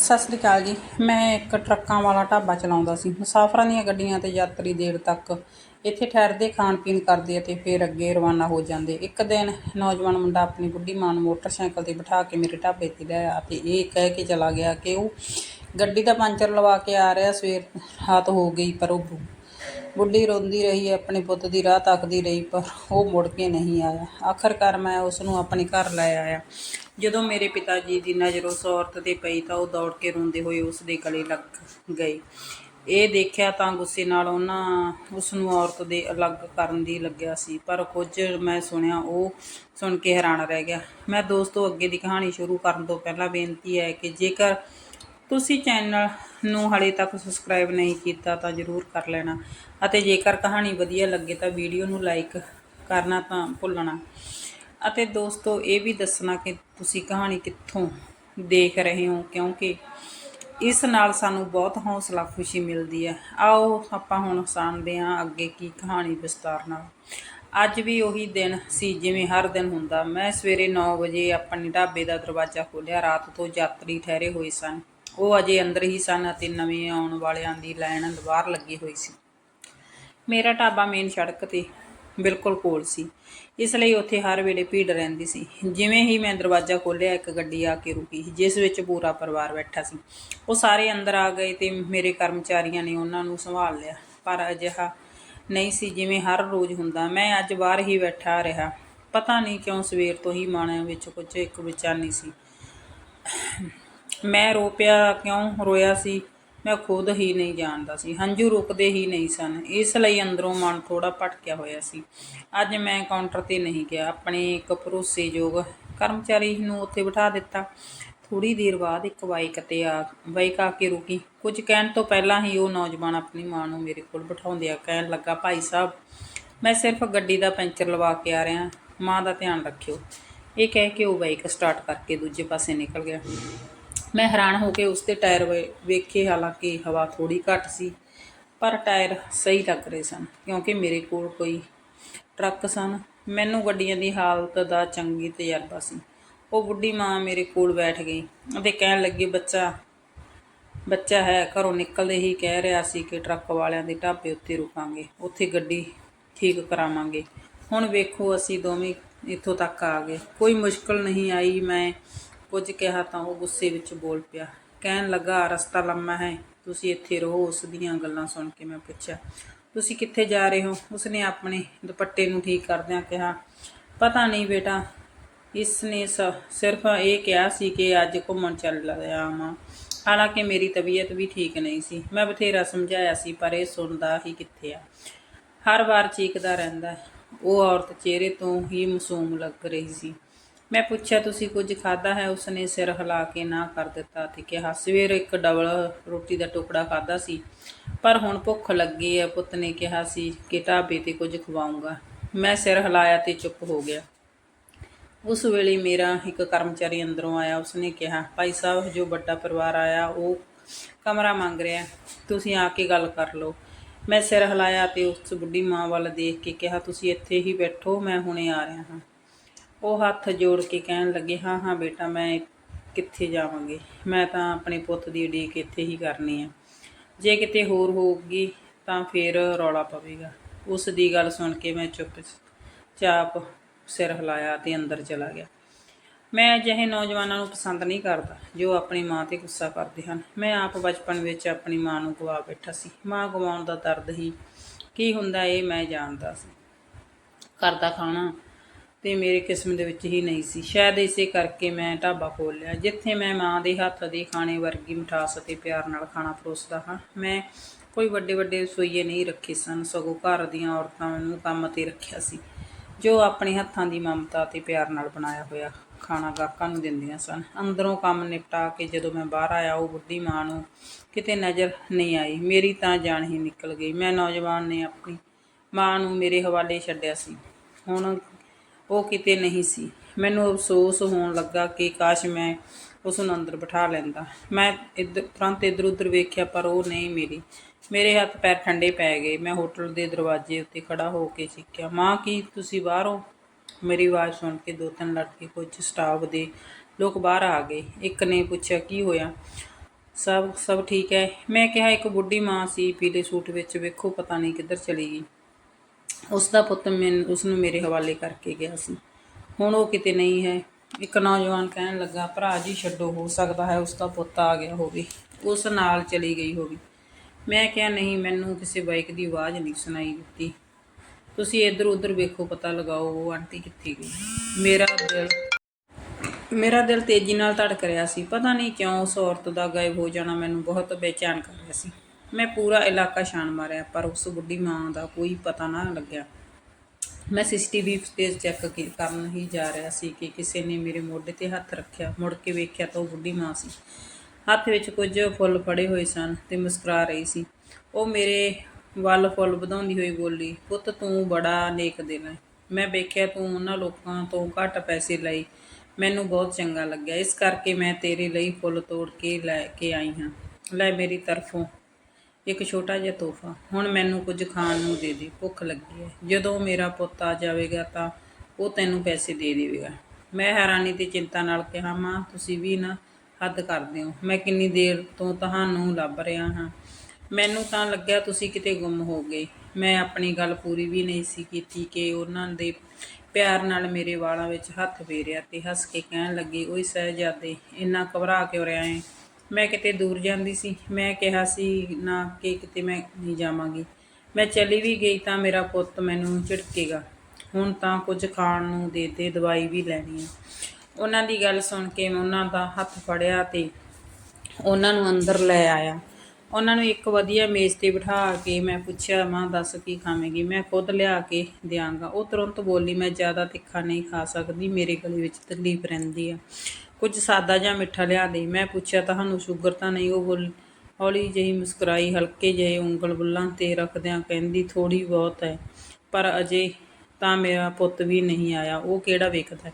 ਸਤਿ ਸ੍ਰੀ ਅਕਾਲ ਜੀ। ਮੈਂ ਇੱਕ ਟਰੱਕਾਂ ਵਾਲਾ ਢਾਬਾ ਚਲਾਉਂਦਾ ਸੀ। ਮੁਸਾਫਰਾਂ ਦੀਆਂ ਗੱਡੀਆਂ ਤੇ ਯਾਤਰੀ ਦੇਰ ਤੱਕ ਇੱਥੇ ਠਹਿਰਦੇ ਖਾਣ ਪੀਣ ਕਰਦੇ ਅਤੇ ਫਿਰ ਅੱਗੇ ਰਵਾਨਾ ਹੋ ਜਾਂਦੇ। ਇੱਕ ਦਿਨ ਨੌਜਵਾਨ ਮੁੰਡਾ ਆਪਣੀ ਬੁੱਢੀ ਮਾਂ ਨੂੰ ਮੋਟਰਸਾਈਕਲ ਤੇ ਬਿਠਾ ਕੇ ਮੇਰੇ ਢਾਬੇ ਤੇ ਲਿਆਇਆ ਅਤੇ ਇਹ ਕਹਿ ਕੇ ਚਲਾ ਗਿਆ ਕਿ ਉਹ ਗੱਡੀ ਦਾ ਪੰਚਰ ਲਵਾ ਕੇ ਆ ਰਿਹਾ, ਸਵੇਰ ਰਾਤ ਹੋ ਗਈ ਪਰ ਉਹ ਬੁੱਢੀ ਰੋਂਦੀ ਰਹੀ, ਆਪਣੇ ਪੁੱਤ ਦੀ ਰਾਹ ਤੱਕਦੀ ਰਹੀ, ਪਰ ਉਹ ਮੁੜ ਕੇ ਨਹੀਂ ਆਇਆ। ਆਖਰਕਾਰ ਮੈਂ ਉਸ ਨੂੰ ਆਪਣੇ ਘਰ ਲੈ ਆਇਆ। ਜਦੋਂ ਮੇਰੇ ਪਿਤਾ ਜੀ ਦੀ ਨਜ਼ਰ ਉਸ ਔਰਤ ਤੇ ਪਈ ਤਾਂ ਉਹ ਦੌੜ ਕੇ ਰੋਂਦੇ ਹੋਏ ਉਸ ਦੇ ਗਲੇ ਲੱਗ ਗਈ। ਇਹ ਦੇਖਿਆ ਤਾਂ ਗੁੱਸੇ ਨਾਲ ਉਹਨਾਂ ਉਸ ਨੂੰ ਔਰਤ ਦੇ ਅਲੱਗ ਕਰਨ ਦੀ ਲੱਗਿਆ ਸੀ, ਪਰ ਕੁਝ ਮੈਂ ਸੁਣਿਆ ਉਹ ਸੁਣ ਕੇ ਹੈਰਾਨ ਰਹਿ ਗਿਆ। ਮੈਂ ਦੋਸਤੋ ਅੱਗੇ ਦੀ ਕਹਾਣੀ ਸ਼ੁਰੂ ਕਰਨ ਤੋਂ ਪਹਿਲਾਂ ਬੇਨਤੀ ਹੈ ਕਿ ਜੇਕਰ ਤੁਸੀਂ ਚੈਨਲ ਨੂੰ ਹਾਲੇ ਤੱਕ ਸਬਸਕ੍ਰਾਈਬ ਨਹੀਂ ਕੀਤਾ ਤਾਂ ਜਰੂਰ ਕਰ ਲੈਣਾ ਅਤੇ ਜੇਕਰ ਕਹਾਣੀ ਵਧੀਆ ਲੱਗੇ ਤਾਂ ਵੀਡੀਓ ਨੂੰ ਲਾਈਕ ਕਰਨਾ ਤਾਂ ਭੁੱਲਣਾ। ਅਤੇ ਦੋਸਤੋ, ਇਹ ਵੀ ਦੱਸਣਾ ਕਿ ਤੁਸੀਂ ਕਹਾਣੀ ਕਿੱਥੋਂ ਦੇਖ ਰਹੇ ਹੋ, ਕਿਉਂਕਿ ਇਸ ਨਾਲ ਸਾਨੂੰ ਬਹੁਤ ਹੌਸਲਾ ਖੁਸ਼ੀ ਮਿਲਦੀ ਹੈ। ਆਓ ਆਪਾਂ ਹੁਣ ਸੁਣਦੇ ਹਾਂ ਅੱਗੇ ਕੀ ਕਹਾਣੀ ਵਿਸਤਾਰ ਨਾਲ। ਅੱਜ ਵੀ ਉਹੀ ਦਿਨ ਸੀ ਜਿਵੇਂ ਹਰ ਦਿਨ ਹੁੰਦਾ। ਮੈਂ ਸਵੇਰੇ 9 ਵਜੇ ਆਪਣੇ ਢਾਬੇ ਦਾ ਦਰਵਾਜ਼ਾ ਖੋਲ੍ਹਿਆ। ਰਾਤ ਤੋਂ ਯਾਤਰੀ ਠਹਿਰੇ ਹੋਏ ਸਨ। ਉਹ ਅਜੇ ਅੰਦਰ ਹੀ ਸਨ ਅਤੇ ਨਵੇਂ ਆਉਣ ਵਾਲਿਆਂ ਦੀ ਲਾਈਨ ਬਾਹਰ ਲੱਗੀ ਹੋਈ ਸੀ। ਮੇਰਾ ਢਾਬਾ ਮੇਨ ਸੜਕ ਤੇ ਬਿਲਕੁਲ ਕੋਲ ਸੀ। ਇਸ ਲਈ ਉੱਥੇ ਹਰ ਵੇਲੇ ਭੀੜ ਰਹਿੰਦੀ ਸੀ। ਜਿਵੇਂ ਹੀ ਮੈਂ ਦਰਵਾਜ਼ਾ ਖੋਲ੍ਹਿਆ, ਇੱਕ ਗੱਡੀ ਆ ਕੇ ਰੁਕੀ, ਜਿਸ ਵਿੱਚ ਪੂਰਾ ਪਰਿਵਾਰ ਬੈਠਾ ਸੀ। ਉਹ ਸਾਰੇ ਅੰਦਰ ਆ ਗਏ ਤੇ ਮੇਰੇ ਕਰਮਚਾਰੀਆਂ ਨੇ ਉਹਨਾਂ ਨੂੰ ਸੰਭਾਲ ਲਿਆ। ਪਰ ਅਜਿਹਾ ਨਹੀਂ ਸੀ ਜਿਵੇਂ ਹਰ ਰੋਜ਼ ਹੁੰਦਾ। ਮੈਂ ਅੱਜ ਬਾਹਰ ਹੀ ਬੈਠਾ ਰਿਹਾ। ਪਤਾ ਨਹੀਂ ਕਿਉਂ ਸਵੇਰ ਤੋਂ ਹੀ ਮਨ ਵਿੱਚ ਕੁਝ ਇੱਕ ਬੇਚੈਨੀ ਸੀ। ਮੈਂ ਰੋ ਪਿਆ ਕਿਉਂ? ਰੋਇਆ ਸੀ। ਮੈਂ ਖੁਦ ਹੀ ਨਹੀਂ ਜਾਣਦਾ ਸੀ। ਹੰਝੂ ਰੁਕਦੇ ਹੀ ਨਹੀਂ ਸਨ। ਇਸ ਲਈ ਅੰਦਰੋਂ ਮਨ ਥੋੜਾ ਭਟਕਿਆ ਹੋਇਆ ਸੀ। ਅੱਜ ਮੈਂ ਕਾਊਂਟਰ ਤੇ ਨਹੀਂ ਗਿਆ। ਆਪਣੇ ਇੱਕ ਭਰੋਸੇਯੋਗ ਕਰਮਚਾਰੀ ਨੂੰ ਉੱਥੇ ਬਿਠਾ ਦਿੱਤਾ। ਥੋੜੀ ਦੇਰ ਬਾਅਦ ਇੱਕ ਬਾਈਕ ਤੇ ਆ, ਬਾਈਕ ਆ ਕੇ ਰੁਕੀ। ਕੁਝ ਕਹਿਣ ਤੋਂ ਪਹਿਲਾਂ ਹੀ ਉਹ ਨੌਜਵਾਨ ਆਪਣੀ ਮਾਂ ਨੂੰ ਮੇਰੇ ਕੋਲ ਬਿਠਾਉਂਦਿਆਂ ਕਹਿਣ ਲੱਗਾ, ਭਾਈ ਸਾਹਿਬ, ਮੈਂ ਸਿਰਫ ਗੱਡੀ ਦਾ ਪੈਂਚਰ ਲਵਾ ਕੇ ਆ ਰਿਹਾ। ਮਾਂ ਦਾ ਧਿਆਨ ਰੱਖਿਓ। ਇਹ ਕਹਿ ਕੇ ਉਹ ਬਾਈਕ ਸਟਾਰਟ ਕਰਕੇ ਦੂਜੇ ਪਾਸੇ ਨਿਕਲ ਗਿਆ। ਮੈਂ ਹੈਰਾਨ ਹੋ ਕੇ ਉਸ ਦੇ ਟਾਇਰ ਵੇ- ਵੇਖੇ, ਹਾਲਾਂਕਿ ਹਵਾ ਥੋੜੀ ਘੱਟ ਸੀ, ਪਰ ਟਾਇਰ ਸਹੀ ਲੱਗ ਰਹੇ ਸਨ, ਕਿਉਂਕਿ ਮੇਰੇ ਕੋਲ ਕੋਈ ਟਰੱਕ ਸਨ। ਮੈਨੂੰ ਗੱਡੀਆਂ ਦੀ ਹਾਲਤ ਦਾ ਚੰਗੀ ਤਜਰਬਾ ਸੀ। ਉਹ ਬੁੱਢੀ ਮਾਂ ਮੇਰੇ ਕੋਲ ਬੈਠ ਗਈ ਅਤੇ ਕਹਿਣ ਲੱਗੀ, ਬੱਚਾ ਬੱਚਾ ਹੈ, ਘਰੋਂ ਨਿਕਲਦੇ ਹੀ ਕਹਿ ਰਿਹਾ ਸੀ ਕਿ ਟਰੱਕ ਵਾਲਿਆਂ ਦੇ ਢਾਬੇ ਉੱਤੇ ਰੁਕਾਂਗੇ, ਉੱਥੇ ਗੱਡੀ ਠੀਕ ਕਰਾਵਾਂਗੇ। ਹੁਣ ਵੇਖੋ, ਅਸੀਂ ਦੋਵੇਂ ਇੱਥੋਂ ਤੱਕ ਆ ਗਏ। ਕੋਈ ਮੁਸ਼ਕਲ ਨਹੀਂ ਆਈ, ਮੈਂ ਕੁਝ ਕਿਹਾ ਤਾਂ ਉਹ ਗੁੱਸੇ ਵਿੱਚ ਬੋਲ ਪਿਆ। ਕਹਿਣ ਲੱਗਾ, ਰਸਤਾ ਲੰਮਾ ਹੈ। ਤੁਸੀਂ ਇੱਥੇ ਰਹੋ। ਉਸ ਦੀਆਂ ਗੱਲਾਂ ਸੁਣ ਕੇ ਮੈਂ ਪੁੱਛਿਆ, ਤੁਸੀਂ ਕਿੱਥੇ ਜਾ ਰਹੇ ਹੋ? ਉਸਨੇ ਆਪਣੇ ਦੁਪੱਟੇ ਨੂੰ ਠੀਕ ਕਰਦਿਆਂ ਕਿਹਾ, ਪਤਾ ਨਹੀਂ ਬੇਟਾ ਇਸ ਨੇ ਸ- ਸਿਰਫ ਇਹ ਕਿਹਾ ਸੀ ਕਿ ਅੱਜ ਘੁੰਮਣ ਚੱਲ ਆਵਾਂ। ਹਾਲਾਂਕਿ ਮੇਰੀ ਤਬੀਅਤ ਵੀ ਠੀਕ ਨਹੀਂ ਸੀ। ਮੈਂ ਬਥੇਰਾ ਸਮਝਾਇਆ ਸੀ, ਪਰ ਇਹ ਸੁਣਦਾ ਹੀ ਕਿੱਥੇ ਆ? ਹਰ ਵਾਰ ਚੀਕਦਾ ਰਹਿੰਦਾ ਉਹ ਔਰਤ ਚਿਹਰੇ ਤੋਂ ਹੀ ਮਾਸੂਮ ਲੱਗ ਰਹੀ ਸੀ। ਮੈਂ ਪੁੱਛਿਆ, ਤੁਸੀਂ ਕੁਝ ਖਾਦਾ ਹੈ? ਉਸਨੇ ਸਿਰ ਹਿਲਾ ਕੇ ਨਾ ਕਰ ਦਿੱਤਾ ਤੇ ਕਿਹਾ ਸਵੇਰ ਇੱਕ ਡਬਲ ਰੋਟੀ ਦਾ ਟੁਕੜਾ ਖਾਦਾ ਸੀ, ਪਰ ਹੁਣ ਭੁੱਖ ਲੱਗੀ ਹੈ। ਪੁੱਤ ਨੇ ਕਿਹਾ ਸੀ ਕਿ ਢਾਬੇ ਤੇ ਕੁਝ ਖਵਾਉਂਗਾ। ਮੈਂ ਸਿਰ ਹਿਲਾਇਆ ਤੇ ਚੁੱਪ ਹੋ ਗਿਆ। ਉਸ ਵੇਲੇ ਮੇਰਾ ਇੱਕ ਕਰਮਚਾਰੀ ਅੰਦਰੋਂ ਆਇਆ। ਉਸਨੇ ਕਿਹਾ, ਭਾਈ ਸਾਹਿਬ, ਜੋ ਵੱਡਾ ਪਰਿਵਾਰ ਆਇਆ, ਉਹ ਕਮਰਾ ਮੰਗ ਰਿਹਾ। ਤੁਸੀਂ ਆ ਕੇ ਗੱਲ ਕਰ ਲਓ। ਮੈਂ ਸਿਰ ਹਿਲਾਇਆ ਤੇ ਉਸ ਬੁੱਢੀ ਮਾਂ ਵੱਲ ਦੇਖ ਕੇ ਕਿਹਾ, ਤੁਸੀਂ ਇੱਥੇ ਹੀ ਬੈਠੋ, ਮੈਂ ਹੁਣੇ ਆ ਰਿਹਾ ਹਾਂ। ਉਹ ਹੱਥ ਜੋੜ ਕੇ ਕਹਿਣ ਲੱਗੇ, ਹਾਂ ਹਾਂ ਬੇਟਾ, ਮੈਂ ਕਿੱਥੇ ਜਾਵਾਂਗੀ? ਮੈਂ ਤਾਂ ਆਪਣੇ ਪੁੱਤ ਦੀ ਉਡੀਕ ਇੱਥੇ ਹੀ ਕਰਨੀ ਆ। ਜੇ ਕਿਤੇ ਹੋਰ ਹੋਊਗੀ ਤਾਂ ਫੇਰ ਰੌਲਾ ਪਵੇਗਾ। ਉਸ ਦੀ ਗੱਲ ਸੁਣ ਕੇ ਮੈਂ ਚੁੱਪ ਚਾਪ ਸਿਰ ਹਿਲਾਇਆ ਤੇ ਅੰਦਰ ਚਲਾ ਗਿਆ। ਮੈਂ ਅਜਿਹੇ ਨੌਜਵਾਨਾਂ ਨੂੰ ਪਸੰਦ ਨਹੀਂ ਕਰਦਾ, ਜੋ ਆਪਣੀ ਮਾਂ ਤੇ ਗੁੱਸਾ ਕਰਦੇ ਹਨ। ਮੈਂ ਆਪ ਬਚਪਨ ਵਿੱਚ ਆਪਣੀ ਮਾਂ ਨੂੰ ਗਵਾ ਬੈਠਾ ਸੀ। ਮਾਂ ਗਵਾਉਣ ਦਾ ਦਰਦ ਹੀ ਕੀ ਹੁੰਦਾ ਇਹ ਮੈਂ ਜਾਣਦਾ ਸੀ। ਘਰ ਦਾ ਖਾਣਾ ਤੇ ਮੇਰੇ ਕਿਸਮ ਦੇ ਵਿੱਚ ਹੀ ਨਹੀਂ ਸੀ। ਸ਼ਾਇਦ ਇਸੇ ਕਰਕੇ ਮੈਂ ਢਾਬਾ ਖੋਲ੍ਹ ਲਿਆ, ਜਿੱਥੇ ਮੈਂ ਮਾਂ ਦੇ ਹੱਥ ਦੇ ਖਾਣੇ ਵਰਗੀ ਮਿਠਾਸ ਅਤੇ ਪਿਆਰ ਨਾਲ ਖਾਣਾ ਪਰੋਸਦਾ ਹਾਂ। ਮੈਂ ਕੋਈ ਵੱਡੇ ਵੱਡੇ ਰਸੋਈਏ ਨਹੀਂ ਰੱਖੇ ਸਨ, ਸਗੋਂ ਘਰ ਦੀਆਂ ਔਰਤਾਂ ਨੂੰ ਕੰਮ ਤੇ ਰੱਖਿਆ ਸੀ, ਜੋ ਆਪਣੇ ਹੱਥਾਂ ਦੀ ਮਮਤਾ ਤੇ ਪਿਆਰ ਨਾਲ ਬਣਾਇਆ ਹੋਇਆ ਖਾਣਾ ਗਾਹਕਾਂ ਨੂੰ ਦਿੰਦੀਆਂ ਸਨ। ਅੰਦਰੋਂ ਕੰਮ ਨਿਪਟਾ ਕੇ ਜਦੋਂ ਮੈਂ ਬਾਹਰ ਆਇਆ, ਉਹ ਬੁੱਢੀ ਮਾਂ ਨੂੰ ਕਿਤੇ ਨਜ਼ਰ ਨਹੀਂ ਆਈ। ਮੇਰੀ ਤਾਂ ਜਾਨ ਹੀ ਨਿਕਲ ਗਈ। ਮੈਂ ਨੌਜਵਾਨ ਨੇ ਆਪਣੀ ਮਾਂ ਨੂੰ ਮੇਰੇ ਹਵਾਲੇ ਛੱਡਿਆ ਸੀ। ਹੁਣ ਉਹ ਕਿਤੇ ਨਹੀਂ ਸੀ। ਮੈਨੂੰ ਅਫਸੋਸ ਹੋਣ ਲੱਗਾ ਕਿ ਕਾਸ਼ ਮੈਂ ਉਸ ਨੂੰ ਅੰਦਰ ਬਿਠਾ ਲੈਂਦਾ। ਮੈਂ ਇੱਧਰ ਤੁਰੰਤ ਇੱਧਰ ਉੱਧਰ ਵੇਖਿਆ, ਪਰ ਉਹ ਨਹੀਂ ਮਿਲੀ। ਮੇਰੇ ਹੱਥ ਪੈਰ ਠੰਡੇ ਪੈ ਗਏ। ਮੈਂ ਹੋਟਲ ਦੇ ਦਰਵਾਜ਼ੇ ਉੱਤੇ ਖੜਾ ਹੋ ਕੇ ਚੀਕਿਆ ਮਾਂ, ਕੀ ਤੁਸੀਂ ਬਾਹਰ ਹੋ? ਮੇਰੀ ਆਵਾਜ਼ ਸੁਣ ਕੇ ਦੋ ਤਿੰਨ ਲੜਕੇ ਕੁਝ ਸਟਾਫ ਦੇ ਲੋਕ ਬਾਹਰ ਆ ਗਏ। ਇੱਕ ਨੇ ਪੁੱਛਿਆ, ਕੀ ਹੋਇਆ? ਸਭ ਸਭ ਠੀਕ ਹੈ। ਮੈਂ ਕਿਹਾ, ਇੱਕ ਬੁੱਢੀ ਮਾਂ ਸੀ, ਪੀਲੇ ਸੂਟ ਵਿੱਚ ਵੇਖੋ, ਪਤਾ ਨਹੀਂ ਕਿੱਧਰ ਚਲੀ ਗਈ। ਉਸ ਦਾ ਪੁੱਤ ਮੈਨ ਉਸ ਨੂੰ ਮੇਰੇ ਹਵਾਲੇ ਕਰਕੇ ਗਿਆ ਸੀ। ਹੁਣ ਉਹ ਕਿਤੇ ਨਹੀਂ ਹੈ। ਇੱਕ ਨੌਜਵਾਨ ਕਹਿਣ ਲੱਗਾ, ਭਰਾ ਜੀ, ਛੱਡੋ, ਹੋ ਸਕਦਾ ਹੈ ਉਸ ਦਾ ਪੁੱਤ ਆ ਗਿਆ ਹੋਵੇ। ਉਸ ਨਾਲ ਚਲੀ ਗਈ ਹੋਵੇ। ਮੈਂ ਕਿਹਾ, ਨਹੀਂ, ਮੈਨੂੰ ਕਿਸੇ ਬਾਈਕ ਦੀ ਆਵਾਜ਼ ਨਹੀਂ ਸੁਣਾਈ ਦਿੱਤੀ। ਤੁਸੀਂ ਇੱਧਰ ਉੱਧਰ ਵੇਖੋ, ਪਤਾ ਲਗਾਓ ਉਹ ਆਂਟੀ ਕਿੱਥੇ ਗਈ। ਮੇਰਾ ਦਿਲ ਮੇਰਾ ਦਿਲ ਤੇਜ਼ੀ ਨਾਲ ਧੜਕ ਰਿਹਾ ਸੀ। ਪਤਾ ਨਹੀਂ ਕਿਉਂ ਉਸ ਔਰਤ ਦਾ ਗਾਇਬ ਹੋ ਜਾਣਾ ਮੈਨੂੰ ਬਹੁਤ ਬੇਚੈਨ ਕਰ ਰਿਹਾ ਸੀ। ਮੈਂ ਪੂਰਾ ਇਲਾਕਾ ਛਾਣ ਮਾਰਿਆ, ਪਰ ਉਸ ਬੁੱਢੀ ਮਾਂ ਦਾ ਕੋਈ ਪਤਾ ਨਾ ਲੱਗਿਆ। ਮੈਂ ਸੀਸੀਟੀਵੀ ਫੁਟੇਜ ਚੈੱਕ ਕਰਨ ਹੀ ਜਾ ਰਿਹਾ ਸੀ ਕਿ ਕਿਸੇ ਨੇ ਮੇਰੇ ਮੋਢੇ ਤੇ ਹੱਥ ਰੱਖਿਆ। ਮੁੜ ਕੇ ਵੇਖਿਆ ਤਾਂ ਉਹ ਬੁੱਢੀ ਮਾਂ ਸੀ। ਹੱਥ ਵਿੱਚ ਕੁਝ ਫੁੱਲ ਫੜੇ ਹੋਏ ਸਨ ਤੇ ਮੁਸਕਰਾ ਰਹੀ ਸੀ। ਉਹ ਮੇਰੇ ਵੱਲ ਫੁੱਲ ਵਧਾਉਂਦੀ ਹੋਈ ਬੋਲੀ, ਪੁੱਤ ਤੂੰ ਬੜਾ ਨੇਕ ਦਿਲ ਹੈ। ਮੈਂ ਵੇਖਿਆ ਤੂੰ ਉਹਨਾਂ ਲੋਕਾਂ ਤੋਂ ਘੱਟ ਪੈਸੇ ਲਈ ਮੈਨੂੰ ਬਹੁਤ ਚੰਗਾ ਲੱਗਿਆ। ਇਸ ਕਰਕੇ ਮੈਂ ਤੇਰੇ ਲਈ ਫੁੱਲ ਤੋੜ ਕੇ ਲੈ ਕੇ ਆਈ ਹਾਂ। ਲੈ ਮੇਰੀ ਤਰਫੋਂ ਇੱਕ ਛੋਟਾ ਜਿਹਾ ਤੋਹਫਾ। ਹੁਣ ਮੈਨੂੰ ਕੁਝ ਖਾਣ ਨੂੰ ਦੇ ਦੇ, ਭੁੱਖ ਲੱਗੀ ਹੈ ਜਦੋਂ ਮੇਰਾ ਪੁੱਤ ਆ ਜਾਵੇਗਾ ਤਾਂ ਉਹ ਤੈਨੂੰ ਪੈਸੇ ਦੇ ਦੇਵੇਗਾ। ਮੈਂ ਹੈਰਾਨੀ ਤੇ ਚਿੰਤਾ ਨਾਲ ਕਿਹਾ, ਮਾਂ, ਤੁਸੀਂ ਵੀ ਨਾ ਹੱਦ ਕਰਦੇ ਹੋ ਮੈਂ ਕਿੰਨੀ ਦੇਰ ਤੋਂ ਤੁਹਾਨੂੰ ਲੱਭ ਰਿਹਾ ਹਾਂ। ਮੈਨੂੰ ਤਾਂ ਲੱਗਿਆ ਤੁਸੀਂ ਕਿਤੇ ਗੁੰਮ ਹੋ ਗਏ। ਮੈਂ ਆਪਣੀ ਗੱਲ ਪੂਰੀ ਵੀ ਨਹੀਂ ਸੀ ਕੀਤੀ ਕਿ ਉਹਨਾਂ ਦੇ ਪਿਆਰ ਨਾਲ ਮੇਰੇ ਵਾਲਾਂ ਵਿੱਚ ਹੱਥ ਫੇਰਿਆ ਤੇ ਹੱਸ ਕੇ ਕਹਿਣ ਲੱਗੇ, ਓਏ ਸਹਿਜਾਦੇ, ਇੰਨਾ ਘਬਰਾ ਕਿਉਂ ਰਿਹਾ ਹੈ ਮੈਂ ਕਿਤੇ ਦੂਰ ਜਾਂਦੀ ਸੀ। ਮੈਂ ਕਿਹਾ ਸੀ, ਨਾ, ਕਿ ਕਿਤੇ ਮੈਂ ਨਹੀਂ ਜਾਵਾਂਗੀ। ਮੈਂ ਚਲੀ ਵੀ ਗਈ ਤਾਂ ਮੇਰਾ ਪੁੱਤ ਮੈਨੂੰ ਝਿੜਕੇਗਾ। ਹੁਣ ਤਾਂ ਕੁਝ ਖਾਣ ਨੂੰ ਦੇ 'ਤੇ ਦਵਾਈ ਵੀ ਲੈਣੀ ਹੈ ਉਹਨਾਂ ਦੀ ਗੱਲ ਸੁਣ ਕੇ ਮੈਂ ਉਹਨਾਂ ਦਾ ਹੱਥ ਫੜਿਆ ਤੇ ਉਹਨਾਂ ਨੂੰ ਅੰਦਰ ਲੈ ਆਇਆ। ਉਹਨਾਂ ਨੂੰ ਇੱਕ ਵਧੀਆ ਮੇਜ਼ ਤੇ ਬਿਠਾ ਕੇ ਮੈਂ ਪੁੱਛਿਆ, ਮਾਂ, ਦੱਸ ਕੀ ਖਾਵੇਂਗੀ? ਮੈਂ ਖੁਦ ਲਿਆ ਕੇ ਦਿਆਂਗਾ। ਉਹ ਤੁਰੰਤ ਬੋਲੀ, ਮੈਂ ਜ਼ਿਆਦਾ ਤਿੱਖਾ ਨਹੀਂ ਖਾ ਸਕਦੀ, ਮੇਰੇ ਗਲੇ ਵਿੱਚ ਤਕਲੀਫ ਰਹਿੰਦੀ ਆ। ਕੁਝ ਸਾਦਾ ਜਾਂ ਮਿੱਠਾ ਲਿਆ ਦੇ ਮੈਂ ਪੁੱਛਿਆ ਤੁਹਾਨੂੰ ਸ਼ੂਗਰ ਤਾਂ ਨਹੀਂ, ਉਹ ਬੋਲੀ, ਹੌਲੀ ਜਿਹੀ ਮੁਸਕਰਾਈ, ਹਲਕੇ ਜਿਹੇ ਉਂਗਲ ਬੁੱਲਾਂ ਤੇ ਰੱਖਦਿਆਂ ਕਹਿੰਦੀ ਥੋੜੀ ਬਹੁਤ ਹੈ, ਪਰ ਅਜੇ ਤਾਂ ਮੇਰਾ ਪੁੱਤ ਵੀ ਨਹੀਂ ਆਇਆ, ਉਹ ਕਿਹੜਾ ਵੇਖਦਾ